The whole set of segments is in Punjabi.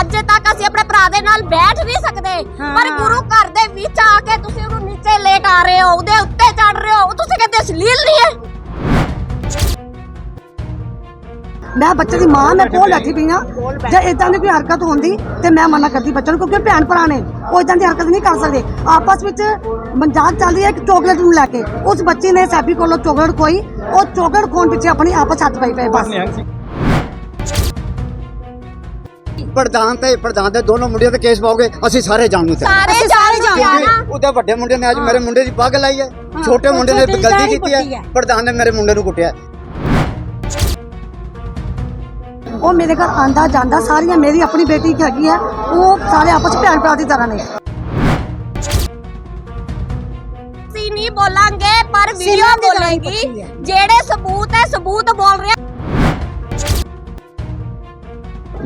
ਅੱਜ ਤੱਕ ਅਸੀਂ ਆਪਣੇ ਭਰਾ ਦੇ ਨਾਲ ਬੈਠ ਨਹੀਂ ਸਕਦੇ। ਪਰ ਗੁਰੂ ਘਰ ਦੇ ਵਿੱਚ ਆ ਕੇ ਤੁਸੀਂ ਉਹਨੂੰ ਨੀਚੇ ਲੇਟ ਆ ਰਹੇ ਹੋ ਉਹਦੇ ਉੱਤੇ ਚੜ ਰਹੇ ਹੋ ਤੁਸੀਂ ਕਹਿੰਦੇ ਅਸ਼ਲੀਲ ਨਹੀਂ ਹੈ। ਮੈਂ ਬੱਚੇ ਦੀ ਮਾਂ ਮੈਂ ਕੋਲ ਬੈਠੀ ਪਈ ਆ ਜੇ ਇਦਾਂ ਦੀ ਕੋਈ ਹਰਕਤ ਹੁੰਦੀ ਤੇ ਮੈਂ ਮਨਾ ਕਰਦੀ ਬੱਚੇ ਨੂੰ ਕਿਉਂਕਿ ਭੈਣ ਭਰਾ ਨੇ ਉਹ ਇਦਾਂ ਦੀ ਹਰਕਤ ਨਹੀਂ ਕਰ ਸਕਦੇ। ਆਪਸ ਵਿੱਚ ਮਜ਼ਾਕ ਚੱਲਦੀ ਹੈ ਇੱਕ ਚਾਕਲੇਟ ਨੂੰ ਲੈ ਕੇ। ਉਸ ਬੱਚੀ ਨੇ ਸੈਬੀ ਕੋਲੋਂ ਚਾਕਲੇਟ ਖੋਈ ਉਹ ਚਾਕਲੇਟ ਖੋਣ ਪਿੱਛੇ ਆਪਣੀ ਆਪਸ ਹੱਥ ਪਾਈ ਪਏ ਬਸ। ਪ੍ਰਧਾਨ ਤੇ ਪ੍ਰਧਾਨ ਦੇ ਦੋਨੋਂ ਮੁੰਡਿਆਂ ਤੇ ਕੇਸ ਪਾਓਗੇ ਅਸੀਂ ਸਾਰੇ ਜਾਣ ਨੂੰ ਤਿਆਰ ਸਾਰੇ ਸਾਰੇ ਜਾਣਾ। ਉਹਦੇ ਵੱਡੇ ਮੁੰਡੇ ਨੇ ਅੱਜ ਮੇਰੇ ਮੁੰਡੇ ਦੀ ਪੱਗ ਲਾਈ ਹੈ। ਛੋਟੇ ਮੁੰਡੇ ਨੇ ਗਲਤੀ ਕੀਤੀ ਹੈ। ਪ੍ਰਧਾਨ ਨੇ ਮੇਰੇ ਮੁੰਡੇ ਨੂੰ ਕੁੱਟਿਆ। ਉਹ ਮੇਰੇ ਘਰ ਆਂਦਾ ਜਾਂਦਾ ਸਾਰੀਆਂ ਮੇਰੀ ਆਪਣੀ ਬੇਟੀ ਹੈਗੀ ਹੈ ਉਹ ਸਾਰੇ ਆਪਸ ਵਿੱਚ ਭੈਣ ਭਰਾ ਦੀ ਤਰ੍ਹਾਂ ਨੇ। ਅਸੀਂ ਨਹੀਂ ਬੋਲਾਂਗੇ ਪਰ ਵੀਡੀਓ ਬੋਲੇਗੀ। ਜਿਹੜੇ ਸਬੂਤ ਹੈ ਸਬੂਤ ਬੋਲ ਰਿਹਾ।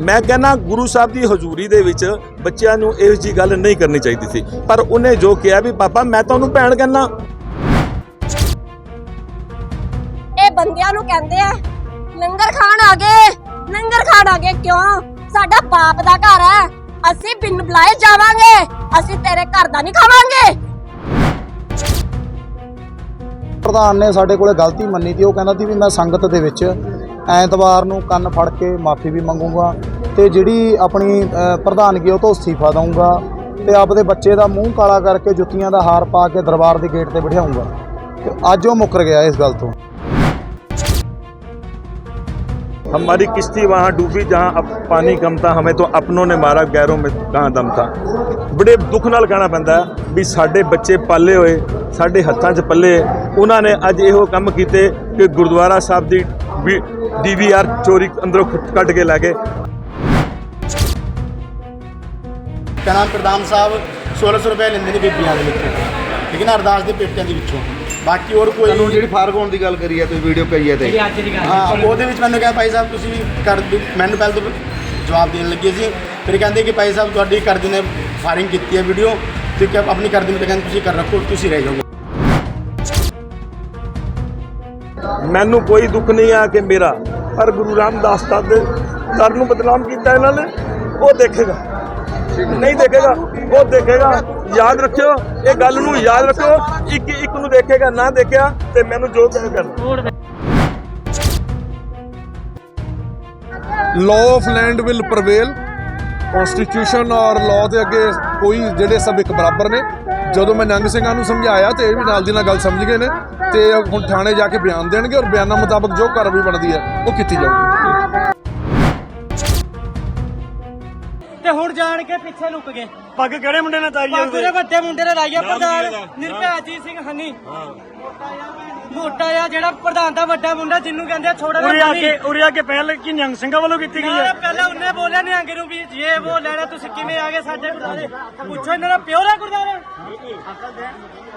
ਮੈਂ ਕਹਿੰਦਾ ਗੁਰੂ ਸਾਹਿਬ ਦੀ ਹਜ਼ੂਰੀ ਦੇ ਵਿੱਚ ਬੱਚਿਆਂ ਨੂੰ ਇਹੋ ਜੀ ਗੱਲ ਨਹੀਂ ਕਰਨੀ ਚਾਹੀਦੀ ਸੀ। ਪਰ ਉਹਨੇ ਜੋ ਕਿਹਾ ਵੀ ਪਾਪਾ ਮੈਂ ਤਾਂ ਉਹਨੂੰ ਭੈਣ ਕਹਿੰਦਾ। ਇਹ ਬੰਦਿਆਂ ਨੂੰ ਕਹਿੰਦੇ ਆ ਲੰਗਰ ਖਾਣ ਆ ਗਏ ਲੰਗਰ ਖਾਣ ਆ ਗਏ ਕਿਉਂ? ਸਾਡਾ ਬਾਪ ਦਾ ਘਰ ਹੈ ਅਸੀਂ ਬਿਨ ਬੁਲਾਏ ਜਾਵਾਂਗੇ ਅਸੀਂ ਤੇਰੇ ਘਰ ਦਾ ਨਹੀਂ ਖਾਵਾਂਗੇ। ਪ੍ਰਧਾਨ ਨੇ ਸਾਡੇ ਕੋਲੇ ਗਲਤੀ ਮੰਨੀ ਤੀ ਉਹ ਕਹਿੰਦਾ ਸੀ ਵੀ ਮੈਂ ਸੰਗਤ ਦੇ ਵਿੱਚ ਐਤਵਾਰ ਨੂੰ ਕੰਨ ਫੜ ਕੇ ਮਾਫੀ ਵੀ ਮੰਗੂਗਾ। ਤੇ ਜਿਹੜੀ ਆਪਣੀ ਅ, ਪ੍ਰਧਾਨਗੀ ਉਹ ਤੋਂ ਅਸਤੀਫਾ ਦਊਂਗਾ ਤੇ ਆਪਦੇ ਬੱਚੇ ਦਾ ਮੂੰਹ ਕਾਲਾ ਕਰਕੇ ਜੁੱਤੀਆਂ ਦਾ ਹਾਰ ਪਾ ਕੇ ਦਰਬਾਰ ਦੇ ਗੇਟ ਤੇ ਬਿਠਾਊਂਗਾ ਤੇ ਅੱਜ ਉਹ ਮੁੱਕਰ ਗਿਆ ਇਸ ਗੱਲ ਤੋਂ हमारी किश्ती वहाँ डूबी जहाँ अब पानी कम था हमें तो अपनों ने मारा गैरों में कहाँ दम था ਬੜੇ ਦੁੱਖ ਨਾਲ ਕਹਿਣਾ ਪੈਂਦਾ ਹੈ ਵੀ ਸਾਡੇ ਬੱਚੇ ਪਾਲੇ ਹੋਏ ਸਾਡੇ ਹੱਥਾਂ 'ਚ ਪੱਲੇ ਉਹਨਾਂ ਨੇ ਅੱਜ ਇਹੋ ਕੰਮ ਕੀਤੇ ਕਿ ਗੁਰਦੁਆਰਾ ਸਾਹਿਬ ਦੀ ਡੀਵੀਆਰ ਚੋਰੀ ਅੰਦਰੋਂ ਖੁ- ਕੱਢ ਕੇ ਲੈ ਗਏ ਕਹਿਣਾ ਪ੍ਰਧਾਨ ਸਾਹਿਬ 1600 ਰੁਪਏ ਲੈਂਦੇ ਨੇ ਬੀਬੀਆਂ ਦੇ ਵਿੱਚੋਂ। ਠੀਕ ਹੈ ਨਾ ਅਰਦਾਸ ਦੇ ਪੇਟਿਆਂ ਦੇ ਵਿੱਚੋਂ। ਬਾਕੀ ਹੋਰ ਕੋਈ ਤੁਹਾਨੂੰ ਜਿਹੜੀ ਫਾਰਗ ਹੋਣ ਦੀ ਗੱਲ ਕਰੀ ਹੈ ਤੁਸੀਂ ਵੀਡੀਓ ਕਹੀ ਹੈ ਤੇ। ਹਾਂ। ਉਹਦੇ ਵਿੱਚ ਮੈਨੂੰ ਕਿਹਾ ਭਾਈ ਸਾਹਿਬ ਤੁਸੀਂ ਕਰ ਦਿਓ ਮੈਨੂੰ ਪਹਿਲਾਂ ਤੋਂ ਜਵਾਬ ਦੇਣ ਲੱਗੇ ਸੀ। ਫਿਰ ਕਹਿੰਦੇ ਕਿ ਭਾਈ ਸਾਹਿਬ ਤੁਹਾਡੀ ਕਰਦੀ ਨੇ ਫਾਇਰਿੰਗ ਕੀਤੀ ਹੈ ਵੀਡੀਓ ਤੇ ਕਿ ਆਪਣੀ ਕਰਦੀ ਨੂੰ ਤਾਂ ਕਹਿੰਦੇ ਤੁਸੀਂ ਕਰ ਰੱਖੋ ਤੁਸੀਂ ਰਹਿ ਜਾਓਗੇ। ਮੈਨੂੰ ਕੋਈ ਦੁੱਖ ਨਹੀਂ ਆ ਕਿ ਮੇਰਾ ਪਰ ਗੁਰੂ ਰਾਮਦਾਸ ਦਾ ਦੇ ਦਰ ਨੂੰ ਬਦਨਾਮ ਕੀਤਾ ਇਹਨਾਂ ਨੇ। ਉਹ ਦੇਖੇਗਾ। ਨਹੀਂ ਦੇਖੇਗਾ ਉਹ ਦੇਖੇਗਾ। ਯਾਦ ਰੱਖਿਓ, ਇਹ ਗੱਲ ਨੂੰ ਯਾਦ ਰੱਖਿਓ। ਇੱਕ ਇੱਕ ਨੂੰ ਦੇਖੇਗਾ, ਨਾ ਦੇਖਿਆ, ਤੇ ਮੈਨੂੰ ਜੋ ਕਹਿ ਕਰਨਾ law of land will prevail constitution ਔਰ ਲਾਅ ਦੇ ਅੱਗੇ ਕੋਈ ਜਿਹੜੇ ਸਭ ਇੱਕ ਬਰਾਬਰ ਨੇ। ਜਦੋਂ ਮੈਂ ਨੰਗ ਸਿੰਘਾਂ ਨੂੰ ਸਮਝਾਇਆ ਤੇ ਇਹ ਵੀ ਨਾਲ ਦੀ ਨਾਲ ਗੱਲ ਸਮਝ ਗਏ ਨੇ। ਤੇ ਹੁਣ ਥਾਣੇ ਜਾ ਕੇ ਬਿਆਨ ਦੇਣਗੇ ਔਰ ਬਿਆਨਾਂ ਮੁਤਾਬਕ ਜੋ ਕਾਰਵਾਈ ਬਣਦੀ ਹੈ, ਉਹ ਕੀਤੀ ਜਾਊਗੀ। ਹੁਣ ਜਾਣ ਕੇ ਪਿੱਛੇ ਲੁਕ ਗਏ। ਪੱਗ ਕਿਹੜੇ ਮੁੰਡੇ ਨੇ ਤਾਰੀ ਪੱਗ ਦੇ ਵੱਡੇ ਮੁੰਡੇ ਨੇ ਲਾਈਆ ਪ੍ਰਧਾਨ ਨਿਰਭੈਜੀਤ ਸਿੰਘ ਹਨੀ ਮੋਟਾ ਆ ਜਿਹੜਾ ਪ੍ਰਧਾਨ ਦਾ ਵੱਡਾ ਮੁੰਡਾ ਜਿਹਨੂੰ ਕਹਿੰਦੇ ਆ ਛੋੜਾ ਉਰੇ ਆ ਕੇ ਉਰੇ ਆ ਕੇ ਪਹਿਲ ਕੀ ਨਿਹੰਗ ਸਿੰਘਾਂ ਵੱਲੋਂ ਕੀਤੀ ਗਈ ਹੈ ਪਹਿਲਾਂ ਉਹਨੇ ਬੋਲਿਆ ਨਿਹੰਗ ਨੂੰ ਵੀ ਇਹ ਉਹ ਲੈਣਾ ਤੁਸੀਂ ਕਿਵੇਂ ਆ ਗਏ ਸਾਡੇ ਗੁਰਦਾਰੇ ਪੁੱਛੋ ਇਹਨਾਂ ਦਾ ਪਿਓ ਦਾ ਗੁਰਦਾਰਾ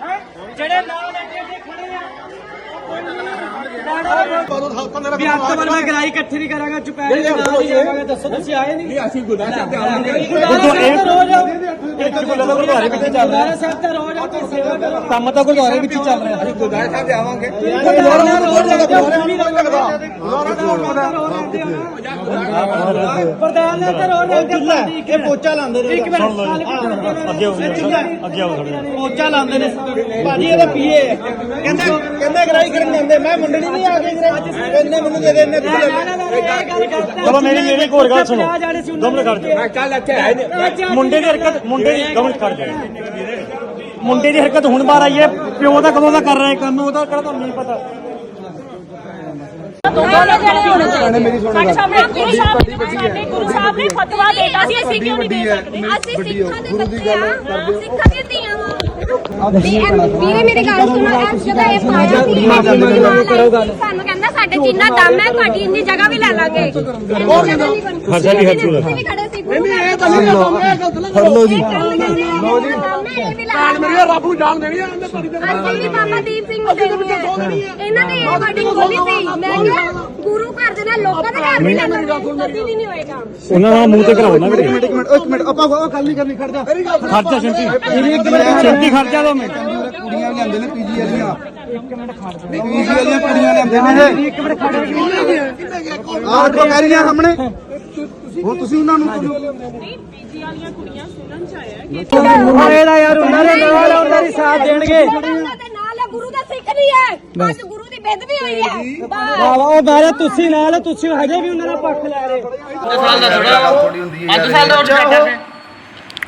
ਹੈਂ? ਜਿਹੜੇ ਨਾਲ ਜੇ ਖੜੇ ਆ। ਵੀ ਅੱਤ ਵਾਰ ਮੈਂ ਗਰਾਈ ਇਕੱਠੀ ਨਹੀਂ ਕਰਾਂਗਾ ਚੁਪੈਰੇ ਦੇ ਨਾਲ ਹੀ ਜਾਵਾਂਗੇ ਦੱਸੋ ਤੁਸੀਂ ਆਏ ਨਹੀਂ। ਅਸੀਂ ਸਾਹਿਬ ਇੱਕ ਗੁਰਦਾਰੇ ਵਿੱਚ ਚੱਲ ਰਿਹਾ ਗੁਰਦਾਰਾ ਸਾਹਿਬ ਤਾਂ ਰੋਜ਼ ਆ ਕੇ ਸੇਵਾ ਕਰੋ। ਕੰਮ ਤਾਂ ਗੁਰਦਾਰੇ ਵਿੱਚ ਚੱਲ ਰਿਹਾ। ਅਸੀਂ ਗੁਰਦਾਰੇ ਸਾਹਿਬ ਜਾਵਾਂਗੇ ਪ੍ਰਧਾਨ ਨੇ ਤਾਂ ਰੋਜ਼ ਲੱਗਦਾ। ਇਹ ਪੋਚਾ ਲਾਉਂਦੇ ਨੇ ਇੱਕ ਮਿੰਟ ਅੱਗੇ ਹੋ ਅੱਗੇ ਹੋ ਪੋਚਾ ਲਾਉਂਦੇ ਨੇ। ਭਾਜੀ ਇਹਦੇ ਪੀਏ। ਕਹਿੰਦੇ ਕਹਿੰਦੇ ਗਰਾਈ ਕਰਨ ਜਾਂਦੇ ਮੈਂ ਮੁੰਡੜੀ ਨਹੀਂ ਆ ਕੇ ਇਹਨੇ ਮੈਨੂੰ ਦੇ ਦੇ ਇਹਨੇ ਚਲੋ ਮੇਰੀ ਮੇਰੀ ਹੋਰ ਗੱਲ ਸੁਣੋ। ਦੋ। ਮਿੰਟ ਖੜ ਜਾ ਚੱਲ ਅੱਛਾ ਮੁੰਡੇ ਦੀ ਹਰਕਤ ਮੁੰਡੇ ਦੀ ਦੋ ਮਿੰਟ ਖੜ ਜਾ ਮੁੰਡੇ ਦੀ ਹਰਕਤ ਹੁਣ ਬਾਹਰ ਆਈ ਹੈ। ਪਿਓ ਦਾ ਕਦੋਂ ਦਾ ਕਰ ਰਿਹਾ ਕੰਮ? ਉਹਦਾ ਕਿਹੜਾ ਤੁਹਾਨੂੰ ਨਹੀਂ ਪਤਾ। ਸਾਡੇ ਸਾਹਮਣੇ ਗੁਰੂ ਸਾਹਿਬ ਸਾਡੇ ਗੁਰੂ ਸਾਹਿਬ ਨੇ ਫਤਵਾ ਦੇਤਾ ਸੀ ਅਸੀਂ ਕਿਉਂ ਨਹੀਂ ਦੇ ਸਕਦੇ ਅਸੀਂ ਸਿੱਖਾਂ ਦੇ ਬੱਚੇ ਆ ਸਿੱਖਾਂ ਦੀਆਂ ਧੀਆਂ ਵਾਂ ਵੀਰੇ ਮੇਰੀ ਗੱਲ ਸੁਣੋ ਜਦੋਂ ਇਹ ਪਾਇਆ ਸੀ ਸਾਨੂੰ ਕਹਿੰਦਾ ਸਾਡੇ ਜਿੰਨਾ ਦਮ ਹੈ ਤੁਹਾਡੀ ਇੰਨੀ ਜਗ੍ਹਾ ਵੀ ਲੈ ਲਾਂਗੇ ਨਹੀਂ। ਖਰਚੂਗਾ ਵੀ ਖੜੇ ਸੀ ਨਹੀਂ ਇਹ ਤਾਂ ਨਹੀਂ। ਫੜ ਲਓ ਜੀ ਲਓ ਜੀ। ਕਾਲ ਮੇਰੀ ਰੱਬ ਨੂੰ ਜਾਣ ਦੇਣੀ ਆ ਅਸੀਂ ਵੀ ਬਾਬਾ ਦੀਪ ਸਿੰਘ ਨੂੰ ਦੇਣੀ ਹੈ ਇਹਨਾਂ ਨੇ ਇਹ ਵਰਡਿੰਗ ਬੋਲੀ ਸੀ। ਮੈਂ ਕਿਹਾ ਗੁਰੂ ਘਰ ਦੇ ਨਾਲ ਲੋਕਾਂ ਦੇ ਘਰ ਵੀ ਲੈਣਾ ਕਦੀ ਵੀ ਨਹੀਂ ਹੋਏਗਾ। ਉਹਨਾਂ ਦਾ ਮੂੰਹ ਤੇ ਕਰਾਉਣਾ ਵੀਰੇ ਇੱਕ ਮਿੰਟ ਇੱਕ ਮਿੰਟ ਆਪਾਂ ਉਹ ਗੱਲ ਨਹੀਂ ਕਰਨੀ ਖੜ ਜਾ ਖਰਚਾ ਸ਼ੰਤੀ ਸ਼ੰਤੀ ਖਰਚਾ ਦੋ ਮਿੰਟ ਕੁੜੀਆਂ ਲਿਆਂਦੇ ਨੇ ਪੀਜੀ ਵਾਲੀਆਂ। ਇੱਕ ਮਿੰਟ ਖੜ ਜਾ। ਪੀਜੀ ਵਾਲੀਆਂ ਕੁੜੀਆਂ ਲਿਆਂਦੇ ਨੇ ਇੱਕ ਮਿੰਟ ਖੜ ਜਾ। ਆਹ ਕਹਿ ਰਹੀਆਂ ਸਾਹਮਣੇ। ਉਹ ਤੁਸੀਂ ਉਹਨਾਂ ਨੂੰ ਨਹੀਂ ਪੀਜੀ ਵਾਲੀਆਂ ਕੁੜੀਆਂ ਸੁਣਨ ਚ ਆਇਆ ਕਿ ਹੋਏਗਾ ਯਾਰ ਉਹਨਾਂ ਦੇ ਨਾਲ ਉਹਨਾਂ ਦੀ ਸਾਥ ਦੇਣਗੇ। ਉਹਨਾਂ ਦੇ ਨਾਲ ਹੈ ਗੁਰੂ ਦਾ ਸਿੱਖ ਵੀ ਹੈ ਅੱਜ ਗੁਰੂ ਦੀ ਬੇਦਬੀ ਹੋਈ ਹੈ। ਬਸ। ਵਾਹ ਉਹ ਬਾਰੇ ਤੁਸੀਂ ਨਾਲ ਤੁਸੀਂ ਹਜੇ ਵੀ ਉਹਨਾਂ ਦਾ ਪੱਖ ਲੈ ਰਹੇ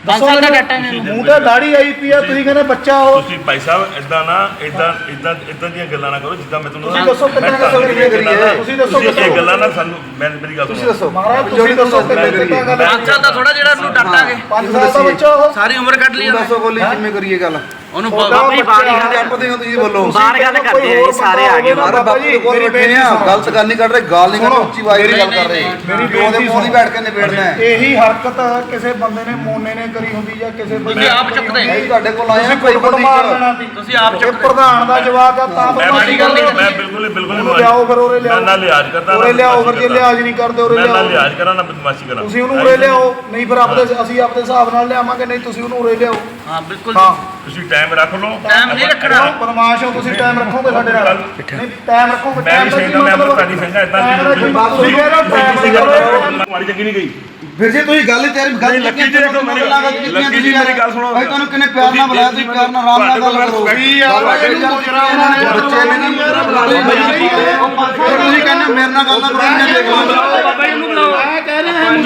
ਮੂੰਹ ਤੇ ਦਾੜੀ ਆਈ ਪਈ ਆ ਤੁਸੀਂ ਕਹਿੰਦੇ ਬੱਚਾ ਉਹ ਤੁਸੀਂ ਭਾਈ ਸਾਹਿਬ ਇਦਾਂ ਨਾ ਇਦਾਂ ਇਦਾਂ ਇਦਾਂ ਦੀਆਂ ਗੱਲਾਂ ਨਾ ਕਰੋ ਜਿੱਦਾਂ ਮੈਂ ਤੁਹਾਨੂੰ ਤੁਸੀਂ ਦੱਸੋ। ਮੈਂ ਗੱਲਾਂ ਕਰੀਏ? ਨਾ- ਤੁਸੀਂ ਦੱਸੋ ਤੁਸੀਂ ਇਹ ਦੱਸੋ। ਗੱਲਾਂ ਨਾ ਸਾਨੂੰ ਮੈਂ ਮੇਰੀ ਗੱਲ ਤੁਸੀਂ ਸੁਣੋ। ਦੱਸੋ। ਮਹਾਰਾਜ ਤੁਸੀਂ ਦੱਸੋ ਕਿੰਨੇ ਕਿੱਦਾਂ ਗੱਲ ਪੰਜ ਸਾਲ ਦਾ ਥੋੜਾ ਜਿਹੜਾ ਨੂੰ ਡਾਟਾਂਗੇ 5 ਸਾਲ ਦਾ ਬੱਚਾ ਉਹ ਸਾਰੀ ਉਮਰ ਕੱਢ ਲਈ। ਦੱਸੋ ਬੋਲੀ ਕਿਵੇਂ ਕਰੀਏ ਗੱਲ। ਉਹਨੂੰ ਬਾਬਾ ਜੀ ਬਾਹਰ ਕਰਦੇ ਹੋ ਤੁਸੀਂ ਬੋਲੋ। ਬਾਹਰ ਗੱਲ ਕਰਦੇ ਆ ਸਾਰੇ ਆ ਗਏ ਬਾਹਰ। ਬਾਬਾ ਜੀ ਮੇਰੀ ਬੇਨਤੀ ਗਲਤ ਗੱਲ ਨਹੀਂ ਕਰ ਰਹੇ ਗਾਲ ਨਹੀਂ ਕਰ ਉੱਚੀ ਆਵਾਜ਼ ਗੱਲ ਕਰ ਰਹੇ। ਮੇਰੀ ਕੋਲ ਹੀ ਬੈਠ ਕੇ ਨਿਬੇੜਨਾ ਹੈ। ਇਹੀ ਹਰਕਤ ਕਿਸੇ ਬੰਦੇ ਨੇ ਮੋਨੇ ਨੇ ਕਰੀ ਹੁੰਦੀ ਜਾਂ ਕਿਸੇ ਬੰਦੇ ਤੁਸੀਂ ਆਪ ਚੁੱਕਦੇ ਨਹੀਂ ਤੁਹਾਡੇ ਕੋਲ ਆ ਤੁਸੀਂ ਕੋਈ ਸੀ। ਤੁਸੀਂ ਆਪ ਚੁੱਕਦੇ ਪ੍ਰਧਾਨ ਦਾ ਜਵਾਬ ਆ ਤਾਂ ਮੈਂ ਬਿਲਕੁਲ ਹੀ ਬਿਲਕੁਲ ਉਹਨੂੰ ਲਿਆਓ ਫਿਰ ਉਰੇ ਲਿਆਓ ਮੈਂ ਨਾ ਲਿਹਾਜ਼ ਕਰਦਾ ਨਾ ਉਰੇ ਲਿਆਓ ਫਿਰ ਜੇ ਲਿਹਾਜ਼ ਨਹੀਂ ਕਰਦੇ ਉਰੇ ਮੈਂ ਨਾ ਲਿਆਓ। ਲਿਹਾਜ਼ ਕਰਾਂ ਨਾ ਬਦਮਾਸ਼ੀ ਕਰਾਂ। ਤੁਸੀਂ ਉਹਨੂੰ ਉਰੇ ਲਿਆਓ ਨਹੀਂ ਫਿਰ ਆਪਦੇ ਅਸੀਂ ਆਪਦੇ ਹਿਸਾਬ ਨਾਲ ਲਿਆਵਾਂਗੇ ਨਹੀਂ ਤੁਸੀਂ ਉਹਨੂੰ ਉਰੇ ਲਿਆਓ। ਹਾਂ ਬਿਲਕੁਲ ਹਾਂ ਤੁਸੀਂ ਟਾਈਮ ਰੱਖ ਲਓ। ਟਾਈਮ ਨਹੀਂ ਰੱਖਣਾ। ਬਦਮਾਸ਼ ਹੋ ਤੁਸੀਂ ਟਾਈਮ ਰੱਖੋਗੇ ਸਾਡੇ ਨਾਲ? ਨਹੀਂ ਟਾਈਮ ਰੱਖੋਗੇ ਮੈਂ ਵੀ time ਦਾ ਮੈਂ ਮਤਲਬ? ਤੁਹਾਡੀ ਸੰਗਾ ਇਦਾਂ time ਦਾ ਕੀ ਮਤਲਬ? ਤੁਸੀਂ ਕਹਿ ਰਹੇ ਹੋ time ਕਿਸੇ ਦਾ ਗੱਲ ਮਾਰੀ ਚੰਗੀ ਨਹੀਂ ਗਈ। ਫਿਰ ਜੇ ਤੁਸੀਂ ਗੱਲ ਤੇਰੀ ਗੱਲ ਨਹੀਂ, ਲੱਕੀ ਜੀ ਦੇਖੋ ਮੇਰੀ- ਲੱਕੀ ਜੀ ਮੇਰੀ ਗੱਲ ਸੁਣੋ। ਭਾਈ ਤੁਹਾਨੂੰ ਕਿੰਨੇ ਪਿਆਰ ਨਾਲ ਬੁਲਾਇਆ ਤੁਸੀਂ ਪਿਆਰ ਨਾਲ ਆਰਾਮ ਨਾਲ ਗੱਲ ਕਰੋ। ਵੀ ਯਾਰ ਇਹਨੂੰ ਮੁਜਰਾ ਉਹਨਾਂ ਨੇ ਬੱਚੇ ਨੇ ਨਹੀਂ ਤੁਸੀਂ ਕਹਿੰਦੇ ਮੇਰੇ ਨਾਲ ਗੱਲ ਨਾ ਕਰੋ ਇਹਨਾਂ ਦੇਖ ਲਓ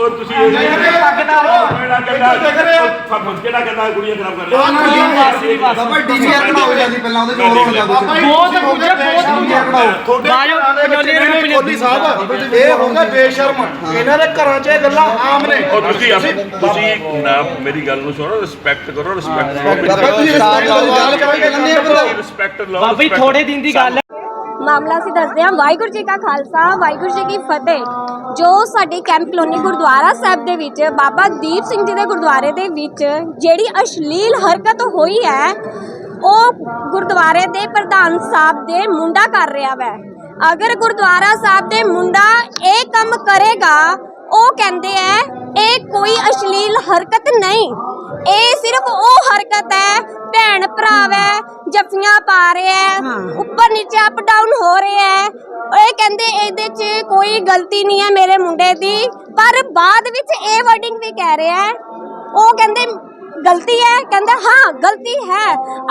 ਉਹ ਤੁਸੀਂ ਇਹ ਕਿਹੜਾ ਕਹਿੰਦਾ ਕਿਹੜਾ ਕਹਿੰਦਾ ਕੁੜੀਆਂ ਖਰਾਬ ਕਰ ਰਹੇ ਬਾਬਾ ਡੀਵੀਆਰ ਕਢਾਓ ਜਾਂਦੀ ਪਹਿਲਾਂ ਉਹਦੇ ਚ ਹੋਰ ਹੋ ਜਾਂਦਾ ਕੁਝ ਬਹੁਤ ਕੁਝ ਬਹੁਤ ਡੀਵੀਆਰ ਕਢਾਓ ਦੇ ਵਿੱਚ ਜਿਹੜੇ ਕੋਲੀ ਸਾਹਿਬ ਇਹ ਹੋ ਗਏ ਬੇਸ਼ਰਮ ਇਹਨਾਂ ਦੇ ਘਰਾਂ 'ਚ ਇਹ ਗੱਲਾਂ ਆਮ ਨੇ ਉਹ ਤੁਸੀਂ ਤੁਸੀਂ ਨਾ ਮੇਰੀ ਗੱਲ ਨੂੰ ਸੁਣੋ ਰਿਸਪੈਕਟ ਕਰੋ ਰਿਸਪੈਕਟ ਬਾਬਾ ਤੁਸੀਂ ਰਿਸਪੈਕਟ ਨਾਲ ਗੱਲ ਬੰਦਾ ਰਿਸਪੈਕਟ ਲਓ ਬਾਬਾ ਥੋੜੇ ਦਿਨ ਦੀ ਗੱਲ ਹੈ ਮਾਮਲਾ ਅਸੀਂ ਦੱਸਦੇ ਹਾਂ। ਵਾਹਿਗੁਰੂ ਜੀ ਕਾ ਖਾਲਸਾ, ਵਾਹਿਗੁਰੂ ਜੀ ਕੀ ਫਤਿਹ। ਜੋ ਸਾਡੀ ਕੈਂਪ ਕਲੋਨੀ ਗੁਰਦੁਆਰਾ ਸਾਹਿਬ ਦੇ ਵਿੱਚ ਬਾਬਾ ਦੀਪ ਸਿੰਘ ਜੀ ਦੇ ਗੁਰਦੁਆਰੇ ਦੇ ਵਿੱਚ ਜਿਹੜੀ ਅਸ਼ਲੀਲ ਹਰਕਤ ਹੋਈ ਹੈ, ਉਹ ਗੁਰਦੁਆਰੇ ਦੇ ਪ੍ਰਧਾਨ ਸਾਹਿਬ ਦੇ ਮੁੰਡਾ ਕਰ ਰਿਹਾ ਵੈ। ਅਗਰ ਗੁਰਦੁਆਰਾ ਸਾਹਿਬ ਦੇ ਮੁੰਡਾ ਇਹ ਕੰਮ ਕਰੇਗਾ ਉਹ ਕਹਿੰਦੇ ਐ ਇਹ ਕੋਈ ਅਸ਼ਲੀਲ ਹਰਕਤ ਨਹੀਂ। ਇਹ ਸਿਰਫ ਉਹ ਹਰਕਤ ਹੈ ਭੈਣ ਭਰਾ ਵੈ ਜੱਫੀਆਂ ਪਾ ਰਿਹਾ ਹੈ ਉੱਪਰ ਨੀਚੇ ਅਪ ਡਾਊਨ ਹੋ ਰਿਹਾ ਹੈ। ਇਹ ਕਹਿੰਦੇ ਇਹਦੇ 'ਚ ਕੋਈ ਗਲਤੀ ਨਹੀਂ ਹੈ ਮੇਰੇ ਮੁੰਡੇ ਦੀ ਪਰ ਬਾਅਦ ਵਿੱਚ ਇਹ ਵਰਡਿੰਗ ਵੀ ਕਹਿ ਰਿਹਾ ਹੈ। ਉਹ ਕਹਿੰਦੇ ਗਲਤੀ ਹੈ ਕਹਿੰਦਾ ਹਾਂ ਗਲਤੀ ਹੈ।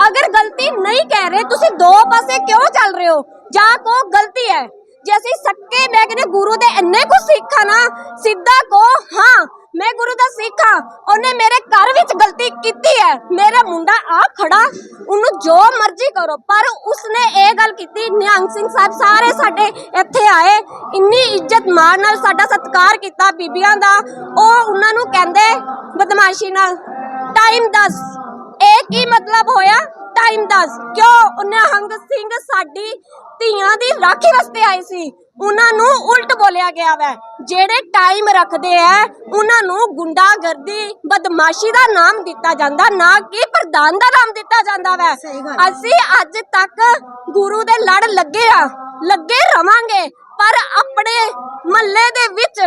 ਅਗਰ ਗਲਤੀ ਨਹੀਂ ਕਹਿ ਰਹੇ ਤੁਸੀਂ ਦੋ ਪਾਸੇ ਕਿਉਂ ਚੱਲ ਰਹੇ ਹੋ? ਜਾਂ ਕੋ ਗਲਤੀ ਹੈ? ਜੇ ਅਸੀਂ ਸੱਕੇ ਮੈਂ ਕਹਿੰਦੇ ਗੁਰੂ ਦੇ ਇੰਨੇ ਕੁ ਸਿੱਖ ਨਾ, ਸਿੱਧਾ ਕੋ ਹਾਂ, ਮੈਂ ਗੁਰੂ ਦਾ ਸਿੱਖ ਉਹਨੇ ਮੇਰੇ ਘਰ ਵਿੱਚ ਗਲਤੀ ਕੀਤੀ ਹੈ। ਮੇਰਾ ਮੁੰਡਾ ਆ ਖੜਾ, ਉਹਨੂੰ ਜੋ ਮਰਜ਼ੀ ਕਰੋ, ਪਰ ਉਸਨੇ ਇਹ ਗੱਲ ਕੀਤੀ, ਨਿਹੰਗ ਸਿੰਘ ਸਾਹਿਬ ਸਾਰੇ ਸਾਡੇ ਇੱਥੇ ਆਏ, ਇੰਨੀ ਇੱਜ਼ਤ ਮਾਣ ਨਾਲ ਸਾਡਾ ਸਤਿਕਾਰ ਕੀਤਾ ਬੀਬੀਆਂ ਦਾ। ਉਹ ਉਹਨਾਂ ਨੂੰ ਕਹਿੰਦੇ, ਬਦਮਾਸ਼ੀ ਨਾਲ ਟਾਈਮ ਦੱਸ, ਇਹ ਕੀ ਮਤਲਬ ਹੋਇਆ? ਟਾਈਮ ਦੱਸ ਕਿਉਂ ਉਹਨੇ ਹੰਗ ਸਿੰਘ ਸਾਡੀ ਧੀਆਂ ਦੀ ਰਾਖੀ ਵਾਸਤੇ ਆਏ ਸੀ? ਉਹਨਾਂ ਨੂੰ ਉਲਟ ਬੋਲਿਆ ਗਿਆ ਵੈ। ਜਿਹੜੇ ਟਾਈਮ ਰੱਖਦੇ ਐ ਉਹਨਾਂ ਨੂੰ ਗੁੰਡਾਗਰਦੀ ਬਦਮਾਸ਼ੀ ਦਾ ਨਾਮ ਦਿੱਤਾ ਜਾਂਦਾ ਨਾ ਕਿ ਪ੍ਰਧਾਨ ਦਾ ਨਾਮ ਦਿੱਤਾ ਜਾਂਦਾ ਵੈ। ਅਸੀਂ ਅੱਜ ਤੱਕ ਗੁਰੂ ਦੇ ਲੜ ਲੱਗੇ ਆ ਲੱਗੇ ਰਵਾਂਗੇ ਪਰ ਆਪਣੇ ਮਹੱਲੇ ਦੇ ਵਿੱਚ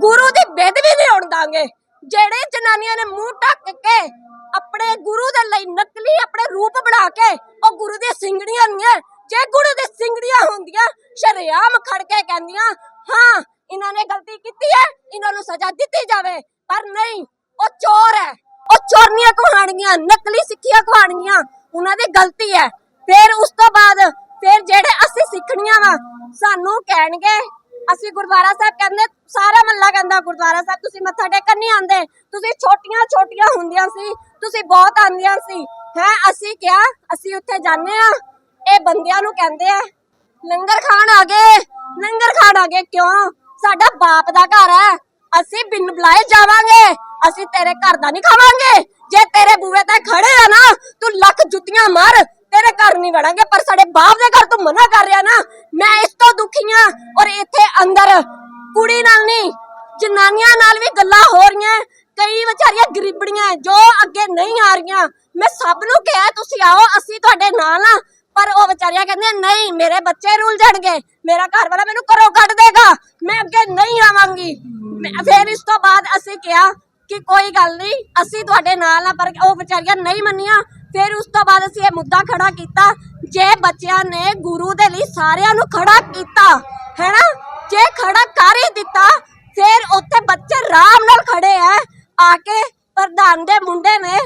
ਗੁਰੂ ਦੀ ਬੇਦਬੀ ਨਹੀਂ ਹੋਣ ਦਾਂਗੇ। ਜਿਹੜੇ ਜਨਾਨੀਆਂ ਨੇ ਮੂੰਹ ਢੱਕ ਕੇ ਆਪਣੇ ਗੁਰੂ ਦੇ ਲਈ ਨਕਲੀ ਆਪਣੇ ਰੂਪ ਬਣਾ ਕੇ, ਉਹ ਗੁਰੂ ਦੀਆਂ ਸਿੰਗੜੀਆਂ ਨਹੀਂ ਜੇ ਗੁਰੂ ਦੀ ਸਿੰਗੜੀਆਂ ਹੁੰਦੀਆਂ, ਸ਼ਰੇਆਮ ਖੜ ਕੇ ਕਹਿੰਦੀਆਂ, ਹਾਂ, ਇਹਨਾਂ ਨੇ ਗਲਤੀ ਕੀਤੀ ਹੈ, ਇਹਨਾਂ ਨੂੰ ਸਜ਼ਾ ਦਿੱਤੀ ਜਾਵੇ। ਪਰ ਨਹੀਂ, ਉਹ ਚੋਰ ਹੈ। ਉਹ ਚੋਰਨੀਆਂ ਕਹਾਣੀਆਂ ਨਕਲੀ ਸਿੱਖੀਆਂ ਕਹਾਣੀਆਂ ਉਹਨਾਂ ਦੀ ਗਲਤੀ ਹੈ। ਫਿਰ ਉਸ ਤੋਂ ਬਾਅਦ, ਫਿਰ ਜਿਹੜੇ ਅਸੀਂ ਸਿੱਖਣੀਆਂ ਵਾ, ਸਾਨੂੰ ਕਹਿਣਗੇ ਅਸੀਂ ਗੁਰਦੁਆਰਾ ਸਾਹਿਬ ਕਹਿੰਦੇ ਸਾਰਾ ਮੱਲਾ ਕਹਿੰਦਾ ਗੁਰਦੁਆਰਾ ਸਾਹਿਬ, ਤੁਸੀਂ ਮੱਥਾ ਟੇਕਣ ਨਹੀਂ ਆਂਦੇ ਤੁਸੀਂ ਛੋਟੀਆਂ ਛੋਟੀਆਂ ਹੁੰਦੀਆਂ ਸੀ, ਤੁਸੀਂ ਬਹੁਤ ਆਂਦੀਆਂ ਸੀ। ਹੈ, ਅਸੀਂ ਕਿਹਾ, ਅਸੀਂ ਉੱਥੇ ਜਾਂਦੇ ਆ ਇਹ ਬੰਦਿਆਂ ਨੂੰ ਕਹਿੰਦੇ ਆ, ਲੰਗਰ ਖਾਣ ਆ ਗਏ, ਲੰਗਰ ਖਾਣ ਆ ਗਏ ਕਿਉਂ? ਸਾਡਾ ਬਾਪ ਦਾ ਘਰ ਹੈ। ਅਸੀਂ ਬਿਨ ਬੁਲਾਏ ਜਾਵਾਂਗੇ, ਅਸੀਂ ਤੇਰੇ ਘਰ ਦਾ ਨਹੀਂ ਖਾਵਾਂਗੇ। ਜੇ ਤੇਰੇ ਬੂਹੇ ਤੇ ਖੜੇ ਆ ਨਾ, ਤੂੰ ਲੱਖ ਜੁੱਤੀਆਂ ਮਾਰ ਤੇਰੇ ਘਰ ਨਹੀਂ ਵੜਾਂਗੇ, ਪਰ ਸਾਡੇ ਬਾਪ ਦੇ ਘਰ ਤੂੰ ਮਨਾ ਕਰ ਰਿਹਾ ਨਾ। ਮੈਂ ਇਸ ਤੋਂ ਦੁਖੀ ਆ ਔਰ ਇੱਥੇ ਅੰਦਰ ਕੁੜੀ ਨਾਲ ਨਹੀਂ, ਜਨਾਨੀਆਂ ਨਾਲ ਵੀ ਗੱਲਾਂ ਹੋ ਰਹੀਆਂ ਕਈ ਵਿਚਾਰੀਆਂ ਗਰੀਬੜੀਆਂ ਜੋ ਅੱਗੇ ਨਹੀਂ ਆ ਰਹੀਆਂ। ਮੈਂ ਸਭ ਨੂੰ ਕਿਹਾ, ਤੁਸੀਂ ਆਓ, ਅਸੀਂ ਤੁਹਾਡੇ ਨਾਲ ਆ ਪਰ ਉਹ ਵਿਚਾਰੀਆਂ ਕਹਿੰਦੀਆਂ ਨਹੀਂ, ਮੇਰੇ ਬੱਚੇ ਰੁੱਲ ਜਾਣਗੇ। ਮੇਰਾ ਘਰ ਵਾਲਾ ਮੈਨੂੰ ਘਰੋਂ ਕੱਢ ਦੇਗਾ। ਮੈਂ ਅੱਗੇ ਨਹੀਂ ਆਵਾਂਗੀ। ਫਿਰ ਇਸ ਤੋਂ ਬਾਅਦ ਅਸੀਂ ਕਿਹਾ ਕਿ ਕੋਈ ਗੱਲ ਨਹੀਂ, ਅਸੀਂ ਤੁਹਾਡੇ ਨਾਲ ਆ ਪਰ ਉਹ ਵਿਚਾਰੀਆਂ ਨਹੀਂ ਮੰਨੀਆਂ। ਫਿਰ ਉਸ ਤੋਂ ਬਾਅਦ ਅਸੀਂ ਇਹ ਮੁੱਦਾ ਖੜਾ ਕੀਤਾ ਜੇ ਬੱਚਿਆਂ ਨੇ ਗੁਰੂ ਦੇ ਲਈ ਸਾਰਿਆਂ ਨੂੰ ਖੜਾ ਕੀਤਾ ਹੈਨਾ? ਜੇ ਖੜਾ ਕਰ ਹੀ ਦਿੱਤਾ ਫਿਰ ਉੱਥੇ ਬੱਚੇ ਆਰਾਮ ਨਾਲ ਖੜੇ ਐ ਆ ਕੇ ਪ੍ਰਧਾਨ ਦੇ ਮੁੰਡੇ ਨੇ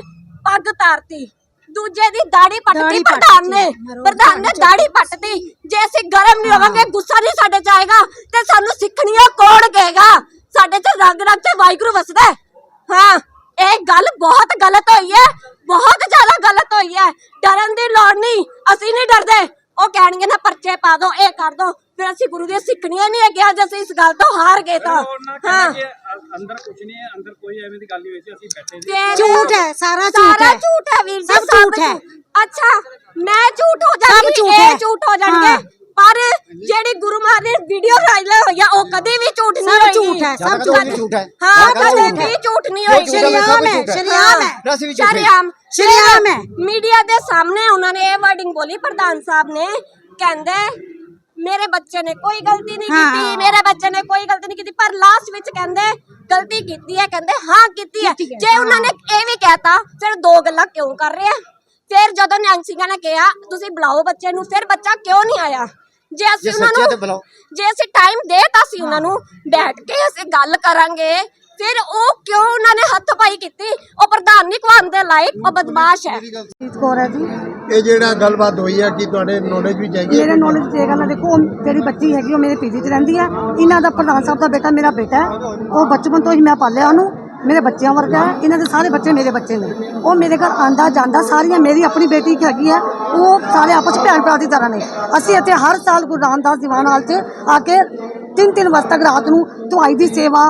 ਪੱਗ ਤਾਰਤੀ। ਦੂਜੇ ਦੀ ਦਾੜੀ ਪੱਟਦੀ ਪ੍ਰਧਾਨ ਨੇ। ਪ੍ਰਧਾਨ ਨੇ ਦਾੜੀ ਪੱਟਦੀ ਜੇ ਅਸੀਂ ਗਰਮ ਨਹੀਂ ਹੋਵਾਂਗੇ ਗੁੱਸਾ ਨਹੀਂ ਸਾਡੇ ਚ ਆਏਗਾ ਤੇ ਸਾਨੂੰ ਸਿੱਖਣੀਆਂ ਕੌਣ ਕਹੇਗਾ? ਸਾਡੇ ਚ ਰੰਗ ਰੰਗ ਤੇ ਵਾਹਿਗੁਰੂ ਵਸਦਾ ਹੈ। ਇਹ ਗੱਲ ਬਹੁਤ ਗਲਤ ਹੋਈ ਹੈ ਬਹੁਤ ਜ਼ਿਆਦਾ ਗਲਤ ਹੋਈ ਹੈ ਡਰਨ ਦੀ ਲੋੜ ਨਹੀਂ ਅਸੀਂ ਨਹੀਂ ਡਰਦੇ ਉਹ ਕਹਿਣਗੇ ਨਾ ਪਰਚੇ ਪਾ ਦੋ ਇਹ ਕਰ ਦੋ ਫਿਰ ਅਸੀਂ ਗੁਰੂ ਦੀਆਂ ਸਿੱਖਣੀਆਂ ਨਹੀਂ ਹੈਗੀਆਂ ਜੇ ਅਸੀਂ ਇਸ ਗੱਲ ਤੋਂ ਹਾਰ ਗਏ ਤਾਂ ਹਾਂ ਅੰਦਰ ਕੁਝ ਨਹੀਂ ਹੈ ਅੰਦਰ ਕੋਈ ਐਵੇਂ ਦੀ ਗੱਲ ਨਹੀਂ ਹੋਈ ਸੀ ਅਸੀਂ ਬੈਠੇ ਫਿਰ- ਝੂਠ ਹੈ, ਸਾਰਾ ਝੂਠ ਸਾਰਾ ਹੈ। ਝੂਠ ਹੈ ਵੀਰ ਜੀ ਸਭ ਝੂਠ ਹੈ। ਅੱਛਾ ਮੈਂ ਝੂਠ ਹੋ ਜਾਵਾਂਗੀ ਝੂਠ ਇਹ ਹੈ। ਝੂਠ ਹੋ ਜਾਣਗੇ। ਪਰ ਜਿਹੜੀ ਗੁਰੂ ਮਹਾਰਾਜ ਦੀ ਵੀਡੀਓ ਵਾਇਰਲ ਹੋਈ ਆ ਉਹ ਕਦੇ ਵੀ ਝੂਠ ਨਹੀਂ ਹੋਈ ਝੂਠ ਹੈ, ਸਭ ਝੂਠ ਹੈ। ਹੈ। ਕਦੇ। ਵੀ ਝੂਠ ਨਹੀਂ ਹੋਈ ਸ਼ਰੀਆਮ ਹੈ। ਸ਼ਰੀਆਮ ਹੈ। ਸ਼ਰੀਆਮ ਸ਼ਰੀਆਮ ਹੈ। ਮੀਡੀਆ ਦੇ ਸਾਹਮਣੇ ਉਹਨਾਂ ਨੇ ਇਹ ਵਰਡਿੰਗ ਬੋਲੀ ਪ੍ਰਧਾਨ ਸਾਹਿਬ ਨੇ ਕਹਿੰਦੇ ਮੇਰੇ ਬੱਚੇ ਨੇ ਕੋਈ ਗਲਤੀ ਨਹੀਂ। ਕੀਤੀ ਮੇਰੇ ਬੱਚੇ ਨੇ ਕੋਈ ਗਲਤੀ ਨਹੀਂ ਕੀਤੀ ਪਰ ਲਾਸਟ ਵਿੱਚ ਕਹਿੰਦੇ ਗਲਤੀ ਕੀਤੀ ਹੈ ਕਹਿੰਦੇ ਹਾਂ ਕੀਤੀ ਹੈ ਜੇ ਉਹਨਾਂ ਨੇ ਇਹ ਵੀ ਕਹਿਤਾ ਫਿਰ ਦੋ ਗੱਲਾਂ ਕਿਉਂ ਕਰ ਰਹੇ ਆ ਫਿਰ ਜਦੋਂ ਨਿਹੰਗ ਸਿੰਘਾਂ ਨੇ ਕਿਹਾ ਤੁਸੀਂ ਬੁਲਾਓ ਬੱਚੇ ਨੂੰ ਫਿਰ ਬੱਚਾ ਕਿਉਂ ਨਹੀਂ ਆਇਆ ਜੇ ਅਸੀਂ ਜੇ ਉਹਨਾਂ ਸੱਚਾ ਤੇ ਨੂੰ ਬੁਲਾਓ। ਜੇ ਅਸੀਂ ਟਾਈਮ ਦੇਤਾ ਸੀ ਉਹਨਾਂ ਨੂੰ ਬੈਠ ਕੇ ਅਸੀਂ ਗੱਲ ਕਰਾਂਗੇ। ਫਿਰ ਉਹ ਕਿਉਂ ਉਹਨਾਂ ਨੇ ਹੱਥ ਪਾਈ ਕੀਤੀ? ਉਹ ਪ੍ਰਧਾਨ ਨਹੀਂ ਕਵਾਉਣ ਦੇ ਲਾਇਕ ਉਹ ਬਦਮਾਸ਼ ਹੈ। ਜੀਤ ਕੌਰ ਹੈ ਜੀ। ਇਹ ਜਿਹੜਾ ਗੱਲਬਾਤ ਹੋਈ ਹੈ ਕਿ ਤੁਹਾਡੇ ਨੌਲੇਜ ਵਿੱਚ ਹੈਗੀ ਹੈ ਮੇਰੇ ਨੌਲੇਜ ਤੇ ਇਹ ਗੱਲ ਹੈ ਦੇਖੋ ਉਹ ਜਿਹੜੀ ਬੱਚੀ ਹੈਗੀ ਉਹ ਮੇਰੇ ਪੀਜੀ 'ਚ ਰਹਿੰਦੀ ਹੈ ਇਹਨਾਂ ਦਾ ਪ੍ਰਧਾਨ ਸਾਹਿਬ ਦਾ ਬੇਟਾ ਮੇਰਾ ਬੇਟਾ ਹੈ। ਉਹ ਬਚਪਨ ਤੋਂ ਹੀ ਮੈਂ ਪਾਲਿਆ ਉਹਨੂੰ। ਮੇਰੇ ਬੱਚਿਆਂ ਵਰਗਾ ਹੈ, ਇਹਨਾਂ ਦੇ ਸਾਰੇ ਬੱਚੇ ਮੇਰੇ ਬੱਚੇ ਨੇ। ਉਹ ਮੇਰੇ ਘਰ ਆਂਦਾ ਜਾਂਦਾ, ਸਾਰੀਆਂ ਮੇਰੀ ਆਪਣੀ ਬੇਟੀ ਹੈਗੀ ਹੈ, ਉਹ ਸਾਰੇ ਆਪਸ 'ਚ ਭੈਣ ਭਰਾ ਦੀ ਤਰ੍ਹਾਂ ਨੇ। ਅਸੀਂ ਇੱਥੇ ਹਰ ਸਾਲ ਗੁਰੂ ਰਾਮਦਾਸ ਦੀਵਾਨ ਹਾਲ 'ਚ ਆ ਕੇ ਤਿੰਨ ਤਿੰਨ ਵਜੇ ਤੱਕ ਰਾਤ ਨੂੰ ਦਵਾਈ ਦੀ ਸੇਵਾ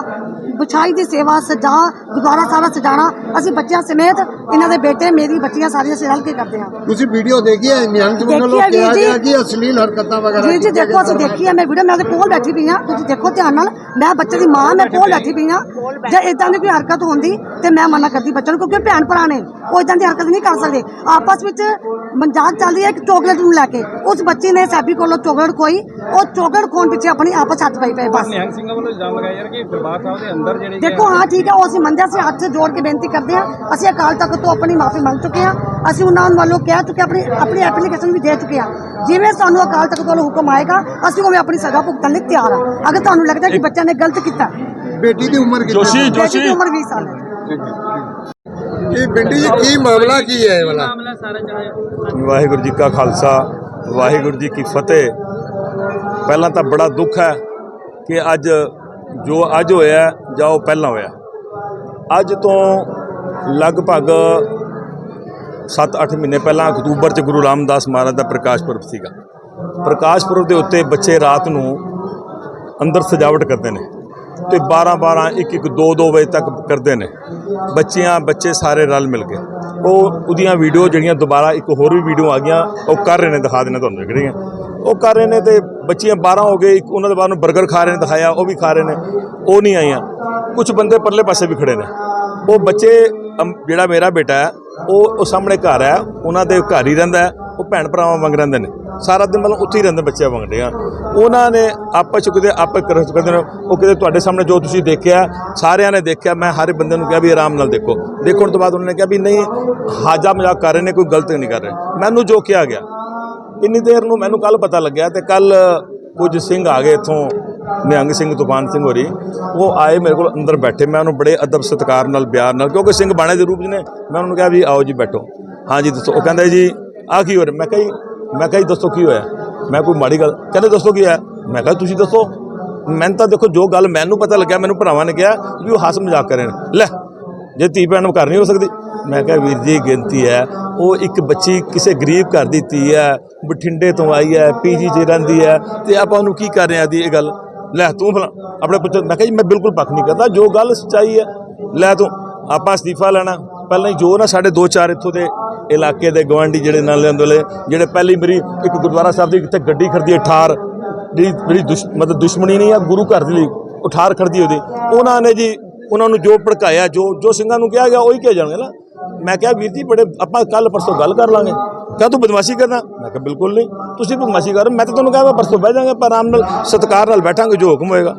ਬੁਛਾਈ ਦੀ ਸੇਵਾ ਸਜਾ ਗੁਰਦੁਆਰਾ ਸਾਰਾ ਸਜਾਣਾ ਅਸੀਂ ਬੱਚਿਆਂ ਸਮੇਤ ਇਹਨਾਂ ਦੇ ਬੇਟੇ ਮੇਰੀ ਬੱਚੀਆਂ ਸਾਰੀਆਂ ਅਸੀਂ ਰਲ ਕੇ ਕਰਦੇ ਹਾਂ। ਤੁਸੀਂ ਵੀਡੀਓ ਦੇਖੀ ਹੈ ਨਿਹੰਗ ਸਿੰਘ ਵੱਲੋਂ ਕਿਹਾ ਜੀ। ਗਿਆ ਕਿ ਅਸ਼ਲੀਲ ਹਰਕਤਾਂ ਵਗੈਰਾ ਜੀ ਜੀ ਦੇਖੋ ਅਸੀਂ। ਦੇਖੀ ਹੈ ਮੈਂ ਵੀਡੀਓ ਮੈਂ ਉਹਦੇ ਕੋਲ ਬੈਠੀ ਪਈ ਹਾਂ। ਤੁਸੀਂ ਦੇਖੋ ਧਿਆਨ ਨਾਲ ਮੈਂ ਬੱਚੇ ਦੀ ਮਾਂ ਮੈਂ ਕੋਲ ਬੈਠੀ ਪਈ ਹਾਂ। ਜੇ ਇਦਾਂ ਦੀ ਕੋਈ ਹਰਕਤ ਹੁੰਦੀ ਤੇ ਮੈਂ ਮਨਾ ਕਰਦੀ ਬੱਚੇ ਨੂੰ ਕਿਉਂਕਿ ਭੈਣ ਭਰਾ ਨੇ ਉਹ ਇਦਾਂ ਦੀ ਹਰਕਤ ਨਹੀਂ ਕਰ ਸਕਦੇ। ਆਪਸ ਵਿੱਚ ਮਜ਼ਾਕ ਚੱਲ ਰਹੀ ਹੈ ਇੱਕ ਚੋਕਲੇਟ ਨੂੰ ਲੈ ਕੇ। ਉਸ ਬੱਚੀ ਨੇ ਸੈਬੀ ਕੋਲੋਂ ਚੋਕਲੇਟ ਖੋਈ ਉਹ ਚੋਕਲੇਟ ਖੋਣ ਪਿੱਛੇ ਆਪਣੀ ਆਪਸ ਹੱਥ ਪਾਈ ਪਏ ਬਸ। ਨਿਹੰਗ ਸਿੰਘਾਂ ਵੱਲੋਂ ਇਲਜ਼ਾਮ ਲਗਾਇਆ ਯਾਰ ਕਿ ਦਰਬਾਰ ਸਾਹਿਬ ਦੇ ਅੰਦਰ ਜਿਹੜੇ ਦੇਖੋ ਹਾਂ ਠੀਕ ਹੈ ਉਹ ਅਸੀਂ ਮੰਨਦੇ ਹਾਂ, ਅਸੀਂ ਹੱਥ ਜੋੜ ਕੇ ਬੇਨਤੀ ਕਰਦੇ ਹਾਂ। ਅਸੀਂ ਅਕਾਲ ਤਖਤ ਤੋਂ ਆਪਣੀ ਮਾਫੀ ਮੰਗ ਚੁੱਕੇ ਹਾਂ। ਅਸੀਂ ਉਹਨਾਂ ਵੱਲੋਂ ਕਹਿ ਚੁੱਕੇ ਆਪਣੀ ਆਪਣੀ ਐਪਲੀਕੇਸ਼ਨ ਵੀ ਦੇ ਚੁੱਕੇ ਹਾਂ। ਜਿਵੇਂ ਸਾਨੂੰ ਅਕਾਲ ਤਖਤ ਵੱਲੋਂ ਹੁਕਮ ਆਏਗਾ ਅਸੀਂ ਉਵੇਂ ਆਪਣੀ ਸਜ਼ਾ ਭੁਗਤਣ ਲਈ ਤਿਆਰ ਹਾਂ। ਅਗਰ ਤੁਹਾਨੂੰ ਲੱਗਦਾ ਕਿ ਬੱਚਾ ਨੇ ਗਲਤ ਕੀਤਾ। ਬੇਟੀ ਦੀ ਉਮਰ ਕਿੰਨੀ ਜੋਸ਼ੀ ਜੋਸ਼ੀ ਦੀ ਉਮਰ 20 ਸਾਲ ਹੈ। ਇਹ ਬੇਟੀ ਜੀ ਕੀ ਮਾਮਲਾ ਕੀ ਹੈ ਇਹ ਵਾਲਾ? ਮਾਮਲਾ ਸਾਰਾ ਜਿਹੜਾ ਵਾਹਿਗੁਰੂ ਜੀ ਕਾ ਖਾਲਸਾ ਵਾਹਿਗੁਰੂ ਜੀ ਕੀ ਫਤਿਹ। ਪਹਿਲਾਂ ਤਾਂ ਬੜਾ ਦੁੱਖ ਹੈ ਕਿ ਅੱਜ ਜੋ ਅੱਜ ਹੋਇਆ ਜਾਂ ਉਹ ਪਹਿਲਾਂ ਹੋਇਆ। ਅੱਜ ਤੋਂ ਲਗਭਗ 7-8 ਮਹੀਨੇ ਪਹਿਲਾਂ ਅਕਤੂਬਰ 'ਚ ਗੁਰੂ ਰਾਮਦਾਸ ਮਹਾਰਾਜ ਦਾ ਪ੍ਰਕਾਸ਼ ਪੁਰਬ ਸੀਗਾ। ਪ੍ਰਕਾਸ਼ ਪੁਰਬ ਦੇ ਉੱਤੇ ਬੱਚੇ ਰਾਤ ਨੂੰ ਅੰਦਰ ਸਜਾਵਟ ਕਰਦੇ ਨੇ ਤੇ 12 12 1 1 2 2 ਵਜੇ ਤੱਕ ਕਰਦੇ ਨੇ। ਬੱਚਿਆਂ, ਬੱਚੇ ਸਾਰੇ ਰਲ ਮਿਲ ਕੇ। ਉਹ ਉਹਦੀਆਂ ਵੀਡੀਓ ਜਿਹੜੀਆਂ ਦੁਬਾਰਾ ਇੱਕ ਹੋਰ ਵੀ ਵੀਡੀਓ ਆ ਗਈਆਂ, ਉਹ ਕਰ ਰਹੇ ਨੇ, ਦਿਖਾ ਦੇਣਾ ਤੁਹਾਨੂੰ ਜਿਹੜੀਆਂ ਉਹ ਕਰ ਰਹੇ ਨੇ ਤੇ ਬੱਚੀਆਂ 12 ਹੋ ਗਏ, ਇੱਕ ਉਹਨਾਂ ਦੇ ਬਾਅਦ ਨੂੰ 버ਗਰ ਖਾ ਰਹੇ ਨੇ, ਦਿਖਾਇਆ, ਉਹ ਵੀ ਖਾ ਰਹੇ ਨੇ। ਉਹ ਨਹੀਂ ਆਈਆਂ। ਕੁਝ ਬੰਦੇ ਪਰਲੇ ਪਾਸੇ ਵੀ ਖੜੇ ਨੇ। ਉਹ ਬੱਚੇ ਜਿਹੜਾ ਮੇਰਾ ਬੇਟਾ ਹੈ, ਉਹ ਉਹ ਸਾਹਮਣੇ ਘਰ ਹੈ, ਉਹਨਾਂ ਦੇ ਘਰ ਹੀ ਰਹਿੰਦਾ ਉਹ ਭੈਣ ਭਰਾਵਾਂ ਵਾਂਗ ਰਹਿੰਦੇ ਨੇ। ਸਾਰਾ ਦਿਨ ਮਤਲਬ ਉੱਥੇ ਹੀ ਰਹਿੰਦੇ ਬੱਚੇ ਵਾਂਗਦੇ ਆ ਉਹਨਾਂ ਨੇ ਆਪਸ ਚ ਕਿਤੇ ਆਪਸ ਕਰਦੇ ਨੇ। ਉਹ ਕਿਤੇ ਤੁਹਾਡੇ ਸਾਹਮਣੇ ਜੋ ਤੁਸੀਂ ਦੇਖਿਆ, ਸਾਰਿਆਂ ਨੇ ਦੇਖਿਆ, ਮੈਂ ਹਰ ਬੰਦੇ ਨੂੰ ਕਿਹਾ ਵੀ ਆਰਾਮ ਨਾਲ ਦੇਖੋ। ਦੇਖਣ ਤੋਂ ਬਾਅਦ ਉਹਨਾਂ ਨੇ ਕਿਹਾ ਵੀ ਨਹੀਂ, ਹਾਜਾ ਮਜ਼ਾਕ ਕਰ ਰਹੇ ਨੇ, ਕੋਈ ਗਲਤ ਨਹੀਂ ਕਰ ਰਹੇ। ਮੈਨੂੰ ਜੋ ਕਿਹਾ ਗਿਆ। ਇੰਨੀ ਦੇਰ ਨੂੰ ਮੈਨੂੰ ਕੱਲ ਪਤਾ ਲੱਗਿਆ ਤੇ ਕੱਲ ਕੁਝ ਸਿੰਘ ਆ ਗਏ ਇੱਥੋਂ ਨਿਹੰਗ ਸਿੰਘ, ਤੂਫਾਨ ਸਿੰਘ ਹੋਰੀ। ਉਹ ਆਏ ਮੇਰੇ ਕੋਲ ਅੰਦਰ ਬੈਠੇ। ਮੈਂ ਉਹਨੂੰ ਬੜੇ ਅਦਬ ਸਤਿਕਾਰ ਨਾਲ, ਪਿਆਰ ਨਾਲ, ਕਿਉਂਕਿ ਸਿੰਘ ਬਾਣੇ ਦੇ ਰੂਪ ਜੀ ਨੇ। ਮੈਂ ਉਹਨੂੰ ਕਿਹਾ ਵੀ ਆਓ ਜੀ ਬੈਠੋ। ਹਾਂਜੀ ਦੱਸੋ। ਉਹ ਕਹਿੰਦਾ ਜੀ ਆ ਕੀ ਹੋ ਰਿਹਾ ਮੈਂ ਕਿਹਾ ਜੀ, ਮੈਂ ਕਿਹਾ ਜੀ, ਦੱਸੋ ਕੀ ਹੋਇਆ? ਮੈਂ ਕੋਈ ਮਾੜੀ ਗੱਲ ਕਹਿੰਦੇ, ਦੱਸੋ ਕੀ ਹੋਇਆ? ਮੈਂ ਕਿਹਾ, ਤੁਸੀਂ ਦੱਸੋ। ਮੈਨੂੰ ਤਾਂ ਦੇਖੋ, ਜੋ ਗੱਲ ਮੈਨੂੰ ਪਤਾ ਲੱਗਿਆ, ਮੈਨੂੰ ਭਰਾਵਾਂ ਨੇ ਕਿਹਾ ਵੀ ਉਹ ਹੱਸ ਮਜ਼ਾਕ ਕਰ ਰਹੇ ਨੇ। ਲੈ, ਜੇ ਧੀ ਭੈਣ ਨੂੰ ਘਰ ਨਹੀਂ ਹੋ ਸਕਦੀ। ਮੈਂ ਕਿਹਾ, ਵੀਰ ਜੀ, ਗਿਣਤੀ ਹੈ। ਉਹ ਇੱਕ ਬੱਚੀ ਕਿਸੇ ਗਰੀਬ ਘਰ ਦੀ ਧੀ ਹੈ। ਬਠਿੰਡੇ ਤੋਂ ਆਈ ਹੈ, ਪੀਜੀ 'ਚ ਰਹਿੰਦੀ ਹੈ ਤੇ ਆਪਾਂ ਉਹਨੂੰ ਕੀ ਕਰ ਰਹੇ ਆ ਦੀ ਇਹ ਗੱਲ? ਲੈ ਤੂੰ ਫਲਾ ਆਪਣੇ ਪੁੱਤ ਮੈਂ ਕਿਹਾ ਜੀ, ਮੈਂ ਬਿਲਕੁਲ ਪੱਖ ਨਹੀਂ ਕਰਦਾ, ਜੋ ਗੱਲ ਸੱਚਾਈ ਹੈ, ਲੈ ਤੂੰ, ਆਪਾਂ ਅਸਤੀਫਾ ਲੈਣਾ। ਪਹਿਲਾਂ ਹੀ ਜੋ ਨਾ ਸਾਡੇ ਦੋ ਚਾਰ ਇੱਥੋਂ ਦੇ ਇਲਾਕੇ ਦੇ ਗਵਾਂਢੀ ਜਿਹੜੇ ਨਾਲ ਲੈਣ ਜਿਹੜੇ ਪਹਿਲੀ ਮੇਰੀ ਇੱਕ ਗੁਰਦੁਆਰਾ ਸਾਹਿਬ ਦੀ ਇੱਥੇ ਗੱਡੀ ਖੜਦੀ ਹੈ, ਠਾਰ, ਜਿਹੜੀ ਮੇਰੀ ਦੁਸ਼, ਮਤਲਬ ਦੁਸ਼ਮਣੀ ਨਹੀਂ ਆ, ਗੁਰੂ ਘਰ ਦੇ ਲਈ, ਉਹ ਠਾਰ ਖੜਦੀ ਉਹਦੀ। ਉਹਨਾਂ ਨੇ ਜੀ, ਉਹਨਾਂ ਨੂੰ ਜੋ ਭੜਕਾਇਆ, ਜੋ ਜੋ ਸਿੰਘਾਂ ਨੂੰ ਕਿਹਾ ਗਿਆ, ਉਹੀ ਕਿਹਾ ਜਾਣਗੇ ਨਾ। ਮੈਂ ਕਿਹਾ, ਵੀਰ ਜੀ, ਬੜੇ ਆਪਾਂ ਕੱਲ ਪਰਸੋਂ ਗੱਲ ਕਰ ਲਾਂਗੇ। ਕਹਾਂ ਤੂੰ ਬਦਮਾਸ਼ੀ ਕਰਦਾ ਮੈਂ ਕਿਹਾ, ਬਿਲਕੁਲ ਨਹੀਂ। ਤੁਸੀਂ ਬਦਮਾਸ਼ੀ ਕਰੋ। ਮੈਂ ਤਾਂ ਤੁਹਾਨੂੰ ਕਿਹਾ ਮੈਂ ਪਰਸੋਂ ਬਹਿ ਜਾਾਂਗੇ ਪਰ ਆਰਾਮ ਨਾਲ ਸਤਿਕਾਰ ਨਾਲ ਬੈਠਾਂਗੇ, ਜੋ ਹੁਕਮ ਹੋਏਗਾ।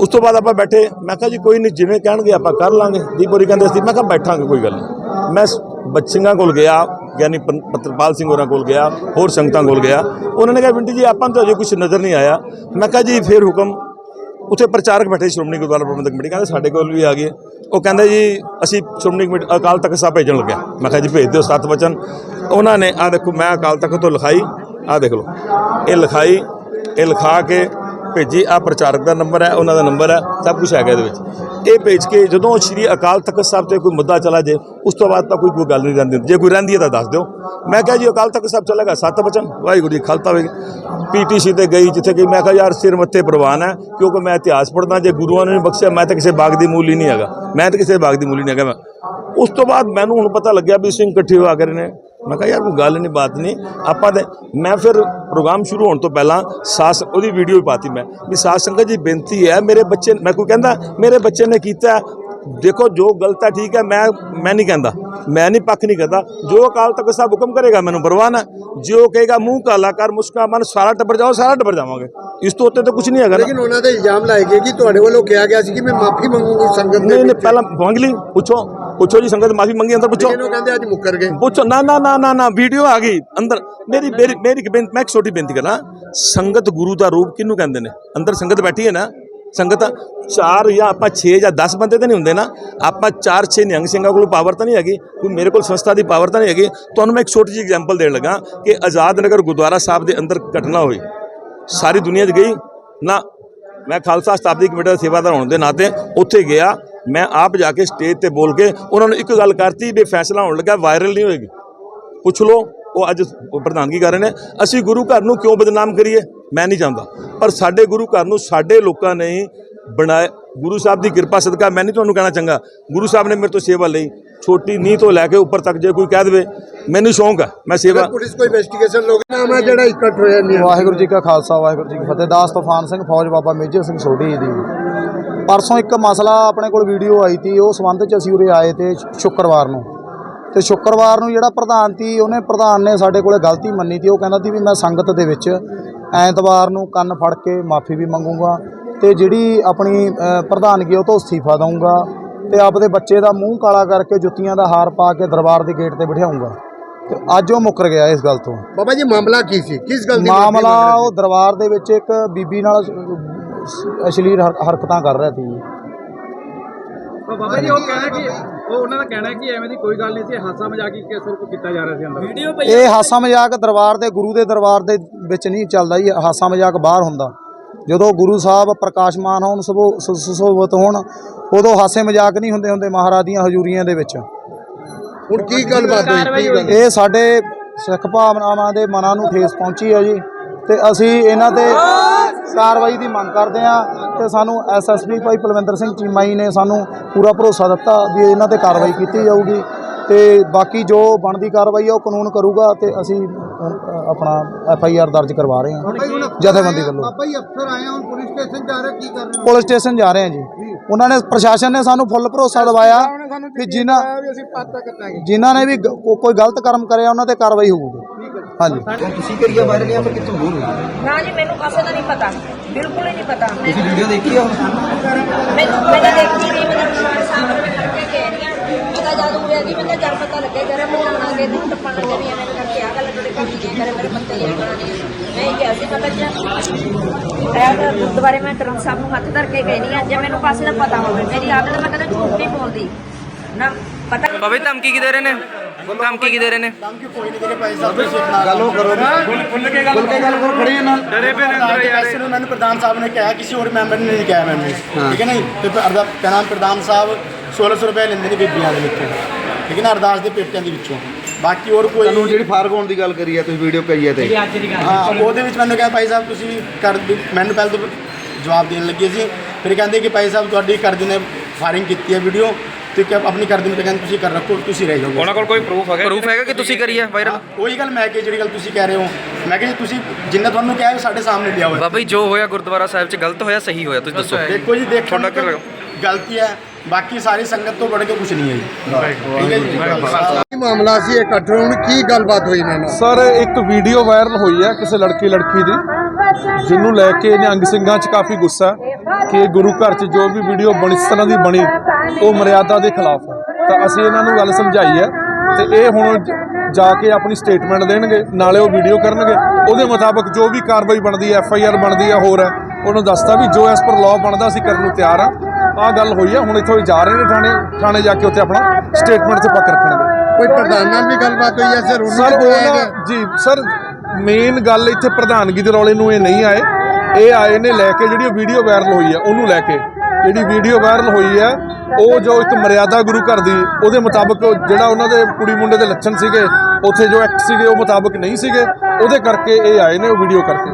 ਉਸ ਤੋਂ ਬਾਅਦ ਆਪਾਂ ਬੈਠੇ। ਮੈਂ ਕਿਹਾ, ਜੀ, ਕੋਈ ਨਹੀਂ, ਜਿਵੇਂ ਕਹਿਣਗੇ, ਆਪਾਂ ਕਰ ਲਾਂਗੇ। ਦੀਪੋਰੀ ਕਹਿੰਦੇ ਸੀ, ਮੈਂ ਕਿਹਾ, ਬੈਠਾਂਗੇ, ਕੋਈ ਗੱਲ ਨਹੀਂ। ਮੈਂ ਸ- ਬੱਚਿਆਂ ਕੋਲ ਗਿਆ ਗਿਆਨੀ ਪੰ- ਪੱਤਰਪਾਲ ਸਿੰਘ ਹੋਰਾਂ ਕੋਲ ਗਿਆ, ਹੋਰ ਸੰਗਤਾਂ ਕੋਲ ਗਿਆ। ਉਹਨਾਂ ਨੇ ਕਿਹਾ ਬਿੰਟੀ ਜੀ, ਆਪਾਂ ਨੂੰ ਤਾਂ ਅਜੇ ਕੁਝ ਨਜ਼ਰ ਨਹੀਂ ਆਇਆ। ਮੈਂ ਕਿਹਾ, ਜੀ, ਫਿਰ ਹੁਕਮ ਉੱਥੇ ਪ੍ਰਚਾਰਕ ਬੈਠੇ ਸ਼੍ਰੋਮਣੀ ਗੁਰਦੁਆਰਾ ਪ੍ਰਬੰਧਕ ਕਮੇਟੀ, ਕਹਿੰਦੇ ਸਾਡੇ ਕੋਲ ਵੀ ਆ ਗਏ। ਉਹ ਕਹਿੰਦੇ ਜੀ, ਅਸੀਂ ਸ਼੍ਰੋਮਣੀ ਕਮੇਟੀ, ਅਕਾਲ ਤਖਤ ਸਾਹਿਬ ਭੇਜਣ ਲੱਗਿਆ ਮੈਂ ਕਿਹਾ ਜੀ, ਭੇਜ ਦਿਓ ਸੱਤ ਵਚਨ। ਉਹਨਾਂ ਨੇ ਆ ਦੇਖੋ, ਮੈਂ ਅਕਾਲ ਤਖਤ ਤੋਂ ਲਿਖਾਈ ਆ ਦੇਖ ਲਓ। ਇਹ ਲਿਖਾਈ, ਇਹ ਲਿਖਾ ਕੇ ਭੇਜੀ ਆ ਪ੍ਰਚਾਰਕ ਦਾ ਨੰਬਰ ਹੈ, ਉਹਨਾਂ ਦਾ ਨੰਬਰ ਹੈ, ਸਭ ਕੁਝ ਹੈਗਾ ਇਹਦੇ ਵਿੱਚ। ਇਹ ਭੇਜ ਕੇ ਜਦੋਂ ਸ਼੍ਰੀ ਅਕਾਲ ਤਖਤ ਸਾਹਿਬ ਤੇ ਕੋਈ ਮੁੱਦਾ ਚਲਾ ਜੇ, ਉਸ ਤੋਂ ਬਾਅਦ ਤਾਂ ਕੋਈ ਕੋਈ ਗੱਲ ਨਹੀਂ ਰਹਿੰਦੀ ਜੇ ਕੋਈ ਰਹਿੰਦੀ ਹੈ ਤਾਂ ਦੱਸ ਦਿਓ। ਮੈਂ ਕਿਹਾ ਜੀ, ਅਕਾਲ ਤਖਤ ਸਾਹਿਬ ਚੱਲੇਗਾ, ਸੱਤ ਬਚਨ। ਵਾਹਿਗੁਰੂ ਜੀ, ਖਾਲਸਾ ਹੋਵੇਗੀ ਪੀਟੀਸੀ ਤੇ ਗਈ ਜਿੱਥੇ ਗਈ ਮੈਂ ਕਿਹਾ, ਯਾਰ, ਸਿਰ ਮੱਥੇ ਪ੍ਰਵਾਨ ਹੈ, ਕਿਉਂਕਿ ਮੈਂ ਇਤਿਹਾਸ ਪੜ੍ਹਦਾ, ਜੇ ਗੁਰੂਆਂ ਨੇ ਨਹੀਂ ਬਖਸ਼ਿਆ, ਮੈਂ ਤਾਂ ਕਿਸੇ ਬਾਗ ਦੀ ਮੂਲ ਹੀ ਨਹੀਂ ਹੈਗਾ। ਮੈਂ ਤਾਂ ਕਿਸੇ ਬਾਗ ਦੀ ਮੂਲੀ ਨਹੀਂ ਹੈਗਾ ਮੈਂ। ਉਸ ਤੋਂ ਬਾਅਦ ਮੈਨੂੰ ਹੁਣ ਪਤਾ ਲੱਗਿਆ ਵੀ ਸਿੰਘ ਇਕੱਠੇ ਹੋਆ ਕਰੇ ਨੇ। ਮੈਂ ਕਿਹਾ ਯਾਰ ਕੋਈ ਗੱਲ ਨਹੀਂ ਬਾਤ ਨਹੀਂ ਆਪਾਂ ਤੇ ਮੈਂ ਫਿਰ ਪ੍ਰੋਗਰਾਮ ਸ਼ੁਰੂ ਹੋਣ ਤੋਂ ਪਹਿਲਾਂ ਸਾਸ ਉਹਦੀ ਵੀਡੀਓ ਵੀ ਪਾਤੀ ਮੈਂ। ਵੀ ਸਾਧ ਸੰਗਤ ਜੀ ਬੇਨਤੀ ਹੈ ਮੇਰੇ ਬੱਚੇ ਮੈਂ ਕੋਈ ਕਹਿੰਦਾ ਮੇਰੇ ਬੱਚੇ ਨੇ ਕੀਤਾ ਦੇਖੋ ਜੋ ਗਲਤ ਹੈ ਠੀਕ ਹੈ ਮੈਂ ਮੈਂ ਨਹੀਂ ਕਹਿੰਦਾ। ਮੈਂ ਨਹੀਂ ਪੱਖ ਨਹੀਂ ਕਰਦਾ। ਜੋ ਅਕਾਲ ਤਖਤ ਸਾਹਿਬ ਹੁਕਮ ਕਰੇਗਾ ਮੈਨੂੰ ਪਰਵਾਹ ਹੈ। ਜੋ ਕਹੇਗਾ ਮੂੰਹ ਕਾਲਾ ਕਰ ਮੁਸਕਾ ਮਨ ਸਾਰਾ ਟੱਬਰ ਜਾਓ ਸਾਰਾ ਟੱਬਰ ਜਾਵਾਂਗੇ। ਇਸ ਤੋਂ ਉੱਤੇ ਤਾਂ ਕੁਝ ਨਹੀਂ ਹੈਗਾ ਨਾ। ਲੇਕਿਨ ਉਹਨਾਂ ਦੇ ਇਲਜ਼ਾਮ ਲਾਏ ਗਏ ਕਿ ਤੁਹਾਡੇ ਵੱਲੋਂ ਕਿਹਾ ਗਿਆ ਸੀ ਕਿ ਮੈਂ ਮਾਫੀ ਮੰਗੂੰਗੀ ਸੰਗਤ ਦੇ ਨਹੀਂ ਨਹੀਂ। ਪਹਿਲਾਂ ਮੰਗ ਲਈ ਪੁੱਛੋ। ਪੁੱਛੋ ਜੀ ਸੰਗਤ ਮਾਫੀ ਮੰਗੀ ਅੰਦਰ ਪੁੱਛੋ। ਉਹ ਕਹਿੰਦੇ ਅੱਜ ਮੁੱਕਰ ਗਏ। ਪੁੱਛੋ ਨਾ ਨਾ ਨਾ ਨਾ ਨਾ ਵੀਡੀਓ ਆ ਗਈ ਅੰਦਰ। ਮੇਰੀ ਮੇਰੀ ਮੇਰੀ ਮੈਂ ਇੱਕ ਛੋਟੀ ਬੇਨਤੀ ਕਰਾਂ ਸੰਗਤ ਗੁਰੂ ਦਾ ਰੂਪ ਕਿਹਨੂੰ ਕਹਿੰਦੇ ਨੇ? ਅੰਦਰ ਸੰਗਤ ਬੈਠੀ ਹੈ ਨਾ ਸੰਗਤ ਚਾਰ ਜਾਂ ਆਪਾਂ 6 ਜਾਂ 10 ਬੰਦੇ ਤਾਂ ਨਹੀਂ ਹੁੰਦੇ ਨਾ ਆਪਾਂ 4 6 ਨਿਹੰਗ ਸਿੰਘਾਂ ਕੋਲ ਪਾਵਰ ਤਾਂ ਨਹੀਂ ਹੈਗੀ ਕੋਈ ਮੇਰੇ ਕੋਲ ਸੰਸਥਾ ਦੀ ਪਾਵਰ ਤਾਂ ਨਹੀਂ ਹੈਗੀ। ਤੁਹਾਨੂੰ ਮੈਂ ਇੱਕ ਛੋਟੀ ਜਿਹੀ ਐਗਜ਼ਾਮਪਲ ਦੇਣ ਲੱਗਾ ਕਿ ਆਜ਼ਾਦ ਨਗਰ ਗੁਰਦੁਆਰਾ ਸਾਹਿਬ ਦੇ ਅੰਦਰ ਘਟਨਾ ਹੋਈ। ਸਾਰੀ ਦੁਨੀਆ 'ਚ ਗਈ ਨਾ ਮੈਂ ਖਾਲਸਾ ਸ਼ਤਾਬਦੀ ਕਮੇਟੀ ਦਾ ਸੇਵਾਦਾਰ ਹੋਣ ਦੇ ਨਾਤੇ ਉੱਥੇ ਗਿਆ ਮੈਂ ਆਪ ਜਾ ਕੇ ਸਟੇਜ ਤੇ ਬੋਲ ਕੇ ਉਹਨਾਂ ਨੂੰ ਇੱਕ ਗੱਲ ਕਰਤੀ ਵੀ ਫੈਸਲਾ ਹੋਣ ਲੱਗਾ ਵਾਇਰਲ ਨਹੀਂ ਹੋਏਗੀ। ਪੁੱਛ ਲਓ ਉਹ ਅੱਜ ਪ੍ਰਧਾਨਗੀ ਕਰ ਰਹੇ ਨੇ ਅਸੀਂ ਗੁਰੂ ਘਰ ਨੂੰ ਕਿਉਂ ਬਦਨਾਮ ਕਰੀਏ? ਮੈਂ ਨਹੀਂ ਚਾਹੁੰਦਾ। ਪਰ ਸਾਡੇ ਗੁਰੂ ਘਰ ਨੂੰ ਸਾਡੇ ਲੋਕਾਂ ਨੇ ਬਣਾਏ ਗੁਰੂ ਸਾਹਿਬ ਦੀ ਕਿਰਪਾ ਸਦਕਾ ਮੈਂ ਨਹੀਂ ਤੁਹਾਨੂੰ ਕਹਿਣਾ ਚੰਗਾ। ਗੁਰੂ ਸਾਹਿਬ ਨੇ ਮੇਰੇ ਤੋਂ ਸੇਵਾ ਲਈ ਛੋਟੀ ਨੀਂਹ ਤੋਂ ਲੈ ਕੇ ਉੱਪਰ ਤੱਕ ਜੇ ਕੋਈ ਕਹਿ ਦੇਵੇ ਮੈਨੂੰ ਸ਼ੌਂਕ ਹੈ ਮੈਂ ਸੇਵਾ ਪੁਲਿਸ ਕੋਈ ਇਨਵੈਸਟੀਗੇਸ਼ਨ ਲੋਕ ਨਾਮ ਹੈ ਜਿਹੜਾ ਇਕੱਠ ਹੋਇਆ ਨਹੀਂ ਵਾਹਿਗੁਰੂ ਜੀ ਕਾ ਖਾਲਸਾ ਵਾਹਿਗੁਰੂ ਜੀ ਕੀ ਫਤਿਹ ਦਾਸ ਤੂਫਾਨ ਸਿੰਘ ਫੌਜ ਬਾਬਾ ਮੇਜਰ ਸਿੰਘ ਸੋਢੀ ਜੀ ਦੀ। ਪਰਸੋਂ ਇੱਕ ਮਸਲਾ ਆਪਣੇ ਕੋਲ ਵੀਡੀਓ ਆਈ ਤੀ ਉਹ ਸੰਬੰਧ ਚ ਅਸੀਂ ਉਰੇ ਆਏ ਤੇ ਸ਼ੁ- ਸ਼ੁੱਕਰਵਾਰ ਨੂੰ। ਤੇ ਸ਼ੁੱਕਰਵਾਰ ਨੂੰ ਜਿਹੜਾ ਪ੍ਰਧਾਨ ਤੀ ਉਹਨੇ ਪ੍ਰਧਾਨ ਨੇ ਸਾਡੇ ਕੋਲੇ ਗਲਤੀ ਮੰਨੀ ਤੀ ਉਹ ਕਹਿੰਦਾ ਤੀ ਵੀ ਮੈਂ ਸੰਗਤ ਦੇ ਵਿੱਚ ਐਤਵਾਰ ਨੂੰ ਕੰਨ ਫੜ ਕੇ ਮਾਫੀ ਵੀ ਮੰਗੂੰਗਾ ਤੇ ਜਿਹੜੀ ਆਪਣੀ ਪ੍ਰਧਾਨਗੀ ਉਹ ਤੋਂ ਅਸਤੀਫਾ ਦਊਂਗਾ ਤੇ ਆਪਦੇ ਬੱਚੇ ਦਾ ਮੂੰਹ ਕਾਲਾ ਕਰਕੇ ਜੁੱਤੀਆਂ ਦਾ ਹਾਰ ਪਾ ਕੇ ਦਰਬਾਰ ਦੇ ਗੇਟ ਤੇ ਬਿਠਾਊਂਗਾ। ਤੇ ਅੱਜ ਉਹ ਮੁੱਕਰ ਗਿਆ ਇਸ ਗੱਲ ਤੋਂ। ਬਾਬਾ ਜੀ ਮਾਮਲਾ ਕੀ ਸੀ? ਕਿਸ ਗੱਲ ਦੀ ਮਾਮਲਾ ਉਹ ਦਰਬਾਰ ਦੇ ਵਿੱਚ ਇੱਕ ਬੀਬੀ ਨਾਲ ਅਸ਼ਲੀਲ ਹਰ- ਹਰਕਤਾਂ ਕਰ ਰਿਹਾ ਸੀ। ਬਾਬਾ ਜੀ ਉਹ ਕਹਿਣਾ ਕਿ ਉਹ ਉਹਨਾਂ ਦਾ ਕਹਿਣਾ ਹੈ ਕਿ ਐਵੇਂ ਦੀ ਕੋਈ ਗੱਲ ਨਹੀਂ ਸੀ ਹਾਸਾ ਮਜ਼ਾਕ ਹੀ ਕਿਸੇ ਨੂੰ ਕੀਤਾ ਜਾ ਰਿਹਾ ਸੀ ਅੰਦਰ। ਵੀਡੀਓ ਇਹ ਹਾਸਾ ਮਜ਼ਾਕ ਦਰਬਾਰ ਦੇ ਗੁਰੂ ਦੇ ਦਰਬਾਰ ਦੇ ਵਿੱਚ ਨਹੀਂ ਚੱਲਦਾ ਜੀ ਹਾਸਾ ਮਜ਼ਾਕ ਬਾਹਰ ਹੁੰਦਾ। ਜਦੋਂ ਗੁਰੂ ਸਾਹਿਬ ਪ੍ਰਕਾਸ਼ਮਾਨ ਹੋਣ ਸੁਭੋ- ਸੁ- ਸੁਸ਼ੋਭਿਤ ਹੋਣ ਉਦੋਂ ਹਾਸੇ ਮਜ਼ਾਕ ਨਹੀਂ ਹੁੰਦੇ ਹੁੰਦੇ ਮਹਾਰਾਜ ਦੀਆਂ ਹਜ਼ੂਰੀਆਂ ਦੇ ਵਿੱਚ। ਹੁਣ ਕੀ ਗੱਲਬਾਤ ਹੋਈ? ਕੀ ਗੱਲ ਇਹ ਸਾਡੇ ਸਿੱਖ ਭਾਵਨਾਵਾਂ ਦੇ ਮਨਾਂ ਨੂੰ ਠੇਸ ਪਹੁੰਚੀ ਹੈ ਜੀ ਤੇ ਅਸੀਂ ਇਹਨਾਂ ਤੇ ਕਾਰਵਾਈ ਦੀ ਮੰਗ ਕਰਦੇ ਹਾਂ ਤੇ ਸਾਨੂੰ ਐਸਐਸਪੀ ਭਾਈ ਪਲਵਿੰਦਰ ਸਿੰਘ ਚੀਮਾ ਜੀ ਨੇ ਸਾਨੂੰ ਪੂਰਾ ਭਰੋਸਾ ਦਿੱਤਾ ਵੀ ਇਹਨਾਂ ਤੇ ਕਾਰਵਾਈ ਕੀਤੀ ਜਾਊਗੀ ਤੇ ਬਾਕੀ ਜੋ ਬਣਦੀ ਕਾਰਵਾਈ ਆ ਉਹ ਕਾਨੂੰਨ ਕਰੂਗਾ ਤੇ ਅਸੀਂ ਆਪਣਾ ਐਫ ਆਈ ਆਰ ਦਰਜ ਕਰਵਾ ਰਹੇ ਹਾਂ। ਜਥੇਬੰਦੀ ਵੱਲੋਂ। ਬਾਬਾ ਜੀ ਅਫਸਰ ਆਏ ਹੁਣ ਪੁਲਿਸ ਸਟੇਸ਼ਨ ਜਾ ਰਹੇ ਕੀ ਕਰ ਰਹੇ ਪੁਲਿਸ ਸਟੇਸ਼ਨ ਜਾ ਰਹੇ ਹਾਂ ਜੀ। ਉਹਨਾਂ ਨੇ ਪ੍ਰਸ਼ਾਸਨ ਨੇ ਸਾਨੂੰ ਫੁੱਲ ਭਰੋਸਾ ਦਿਵਾਇਆ ਕਿ ਜਿਨ੍ਹਾਂ ਜਿਨ੍ਹਾਂ ਨੇ ਵੀ ਕੋਈ ਗਲਤ ਕਰਮ ਕਰਿਆ ਉਹਨਾਂ ਤੇ ਕਾਰਵਾਈ ਹੋਊਗੀ। ਹਾਂਜੀ। ਨਾ ਜੀ ਮੈਨੂੰ ਕਾਸੇ ਦਾ ਨਹੀਂ ਪਤਾ। ਬਿਲਕੁਲ ਹੀ ਨਹੀਂ ਪਤਾ। ਤੁਸੀਂ ਵੀਡੀਓ ਦੇਖੀ ਆ ਮੈਨੂੰ ਮੈਂ ਦੇਖੀ ਨਹੀਂ ਮੈਂ ਨਿਸ਼ਾਨ ਸਾਹਿਬ ਨੂੰ ਕਰਕੇ ਕਹਿ ਰਹੀ ਹਾਂ ਪਤਾ ਜਦ ਹੋਇਆ ਜੀ ਮੈਨੂੰ ਜਦ ਪਤਾ ਲੱਗਿਆ ਜਰਾ ਬਣਾਉਣਾ ਲੱਗੇ ਤੇ ਟੱਪਣ ਲੱਗੇ ਵੀ ਐਵੇਂ ਕਰਕੇ ਆ ਗੱਲ ਤੁਹਾਡੇ ਘਰ ਦੀ ਕਰੇ ਮੇਰੇ ਪੱਤੇ ਗਾਣਾ ਨਹੀਂ ਮੈਂ ਇਹ ਕਿਹਾ ਸੀ ਮੈਂ ਬੱਚਾ ਇਹ ਤਾਂ ਗੁਰਦੁਆਰੇ ਮੈਂ ਕਰਮ ਸਾਹਿਬ ਨੂੰ ਹੱਥ ਧਰ ਕੇ ਗਈ ਨਹੀਂ ਅੱਜ ਮੈਨੂੰ ਪਾਸੇ ਦਾ ਪਤਾ ਹੋਵੇ ਮੇਰੀ ਆਦਤ ਮੈਂ ਕਦੇ ਝੂਠ ਨਹੀਂ ਬੋਲਦੀ। ਨਾ ਪਤਾ ਬਾਬੇ ਧਮਕੀ ਕੀ ਦੇ ਰਹੇ ਨੇ? ਧਮਕੀ ਕੀ ਦੇ ਰਹੇ ਨੇ ਕੰਮ ਕਿ ਕੋਈ ਨਹੀਂ ਦੇ ਭਾਈ ਸਾਹਿਬ ਤੁਸੀਂ ਆਪਣਾ ਗੱਲ ਕਰੋ ਖੁੱਲ ਖੁੱਲ ਕੇ ਗੱਲ ਖੁੱਲ ਕੇ ਗੱਲ ਕਰੋ ਖੜੇ ਨਾਲ ਡਰੇ ਪਏ ਨੇ ਅੰਦਰ ਯਾਰ। ਮੈਨੂੰ ਪ੍ਰਧਾਨ ਸਾਹਿਬ ਨੇ ਕਿਹਾ ਕਿਸੇ ਹੋਰ ਮੈਂਬਰ ਨੇ ਨਹੀਂ ਕਿਹਾ ਮੈਨੂੰ। ਠੀਕ ਹੈ ਨਹੀਂ ਤੇ ਅਰਦਾ ਕਹਿਣਾ ਪ੍ਰਧਾਨ ਸਾਹਿਬ 1600 ਰੁਪਏ ਲੈਂਦੇ ਨੇ ਬੀਬੀਆਂ ਦੇ ਵਿੱਚੋਂ। ਠੀਕ ਹੈ ਨਾ? ਅਰਦਾਸ ਦੇ ਪੇਟਿਆਂ ਦੇ ਵਿੱਚੋਂ। ਬਾਕੀ ਹੋਰ ਕੋਈ ਤੁਹਾਨੂੰ ਜਿਹੜੀ ਫਾਰਗ ਹੋਣ ਦੀ ਗੱਲ ਕਰੀ ਹੈ ਤੁਸੀਂ ਵੀਡੀਓ ਕਹੀ ਹੈ ਤੇ। ਹਾਂ ਉਹਦੇ ਵਿੱਚ ਮੈਨੂੰ ਕਿਹਾ ਭਾਈ ਸਾਹਿਬ ਤੁਸੀਂ ਕਰ। ਮੈਨੂੰ ਪਹਿਲਾਂ ਤਾਂ ਜਵਾਬ ਦੇਣ ਲੱਗੇ ਸੀ। ਫਿਰ ਕਹਿੰਦੇ ਕਿ ਭਾਈ ਸਾਹਿਬ ਤੁਹਾਡੀ ਕਰਦੀ ਨੇ ਫਾਇਰਿੰਗ ਕੀਤੀ ਹੈ ਵੀਡੀਓ ਤੇ ਕਿ ਆਪਣੀ ਕਰਦੀ ਨੂੰ ਕਹਿੰਦੇ ਤੁਸੀਂ ਕਰ ਰੱਖੋ ਤੁਸੀਂ ਰਹਿ ਜਾਓਗੇ। ਉਹਨਾਂ ਕੋਲ ਕੋਈ ਪ੍ਰੂਫ ਹੈਗਾ ਪ੍ਰੂਫ ਹੈਗਾ ਕਿ ਤੁਸੀਂ ਕਰੀ ਹੈ ਵਾਇਰਲ ਉਹੀ ਗੱਲ ਮੈਂ ਕਿ ਜਿਹੜੀ ਗੱਲ ਤੁਸੀਂ ਕਹਿ ਰਹੇ ਹੋ ਮੈਂ ਕਿਹਾ ਜੀ ਤੁਸੀਂ ਜਿੰਨਾ ਤੁਹਾਨੂੰ ਕਿਹਾ ਸਾਡੇ ਸਾਹਮਣੇ ਲਿਆ ਹੋਇਆ ਬਾਬਾ ਜੀ ਜੋ ਹੋਇਆ ਗੁਰਦੁਆਰਾ ਸਾਹਿਬ 'ਚ ਗਲਤ ਹੋਇਆ ਸਹੀ ਹੋਇਆ ਤੁਸੀਂ ਦੱਸੋ। ਦੇਖੋ ਜੀ ਦੇਖੋ ਤੁਹਾਡਾ ਕੀ ਗਲਤੀ ਹੈ ਬਾਕੀ ਸਾਰੀ ਸੰਗਤ ਤੋਂ ਬੜ ਕੇ ਕੁਝ ਨਹੀਂ ਹੈ ਜੀ। ਠੀਕ ਹੈ ਜੀ ਕੀ ਮਾਮਲਾ ਸੀ ਇਕੱਠ ਹੁਣ? ਕੀ ਗੱਲਬਾਤ ਹੋਈ ਇਹਨਾਂ ਨਾਲ? ਸਰ ਇੱਕ ਵੀਡੀਓ ਵਾਇਰਲ ਹੋਈ ਹੈ ਕਿਸੇ ਲੜਕੀ ਲੜਕੀ ਦੀ ਜਿਹਨੂੰ ਲੈ ਕੇ ਨਿਹੰਗ ਸਿੰਘਾਂ 'ਚ ਕਾਫੀ ਗੁੱਸਾ ਹੈ ਕਿ ਗੁਰੂ ਘਰ 'ਚ ਜੋ ਵੀ ਵੀਡੀਓ ਬਣੀ ਇਸ ਤਰ੍ਹਾਂ ਦੀ ਬਣੀ ਉਹ ਮਰਿਆਦਾ ਦੇ ਖਿਲਾਫ ਹੈ। ਤਾਂ ਅਸੀਂ ਇਹਨਾਂ ਨੂੰ ਗੱਲ ਸਮਝਾਈ ਹੈ ਤੇ ਇਹ ਹੁਣ ਜ- ਜਾ ਕੇ ਆਪਣੀ ਸਟੇਟਮੈਂਟ ਦੇਣਗੇ ਨਾਲੇ ਉਹ ਵੀਡੀਓ ਕਰਨਗੇ। ਉਹਦੇ ਮੁਤਾਬਕ ਜੋ ਵੀ ਕਾਰਵਾਈ ਬਣਦੀ ਹੈ ਐਫ ਆਈ ਆਰ ਬਣਦੀ ਹੈ ਹੋਰ ਹੈ ਉਹਨੂੰ ਦੱਸਤਾ ਵੀ ਜੋ ਐਸ ਪਰ ਲਾਅ ਬਣਦਾ ਅਸੀਂ ਕਰਨ ਨੂੰ ਤਿਆਰ ਆ ਆਹ ਗੱਲ ਹੋਈ ਹੈ ਹੁਣ ਇੱਥੋਂ ਜਾ ਰਹੇ ਨੇ ਥਾਣੇ ਥਾਣੇ ਜਾ ਕੇ ਉੱਥੇ ਆਪਣਾ ਸਟੇਟਮੈਂਟ ਤੇ ਪੱਕ ਰੱਖਣਗੇ। ਕੋਈ ਪ੍ਰਧਾਨ ਨਾਲ ਵੀ ਗੱਲਬਾਤ ਹੋਈ ਹੈ ਸਰ ਉਹਨੂੰ ਨਾ- ਜੀ ਸਰ ਮੇਨ ਗੱਲ ਇੱਥੇ ਪ੍ਰਧਾਨਗੀ ਦੇ ਰੌਲੇ ਨੂੰ ਇਹ ਨਹੀਂ ਆਏ। ਇਹ ਆਏ ਨੇ ਲੈ ਕੇ ਜਿਹੜੀ ਵੀਡੀਓ ਵਾਇਰਲ ਹੋਈ ਹੈ ਉਹਨੂੰ ਲੈ ਕੇ। ਜਿਹੜੀ ਵੀਡੀਓ ਵਾਇਰਲ ਹੋਈ ਹੈ ਉਹ ਜੋ ਇੱਕ ਮਰਿਆਦਾ ਗੁਰੂ ਘਰ ਦੀ ਉਹਦੇ ਮੁਤਾਬਕ ਜਿਹੜਾ ਉਹਨਾਂ ਦੇ ਕੁੜੀ ਮੁੰਡੇ ਦੇ ਲੱਛਣ ਸੀਗੇ ਉੱਥੇ ਜੋ ਐਕਟ ਸੀਗੇ ਉਹ ਮੁਤਾਬਕ ਨਹੀਂ ਸੀਗੇ। ਉਹਦੇ ਕਰਕੇ ਇਹ ਆਏ ਨੇ ਉਹ ਵੀਡੀਓ ਕਰਕੇ।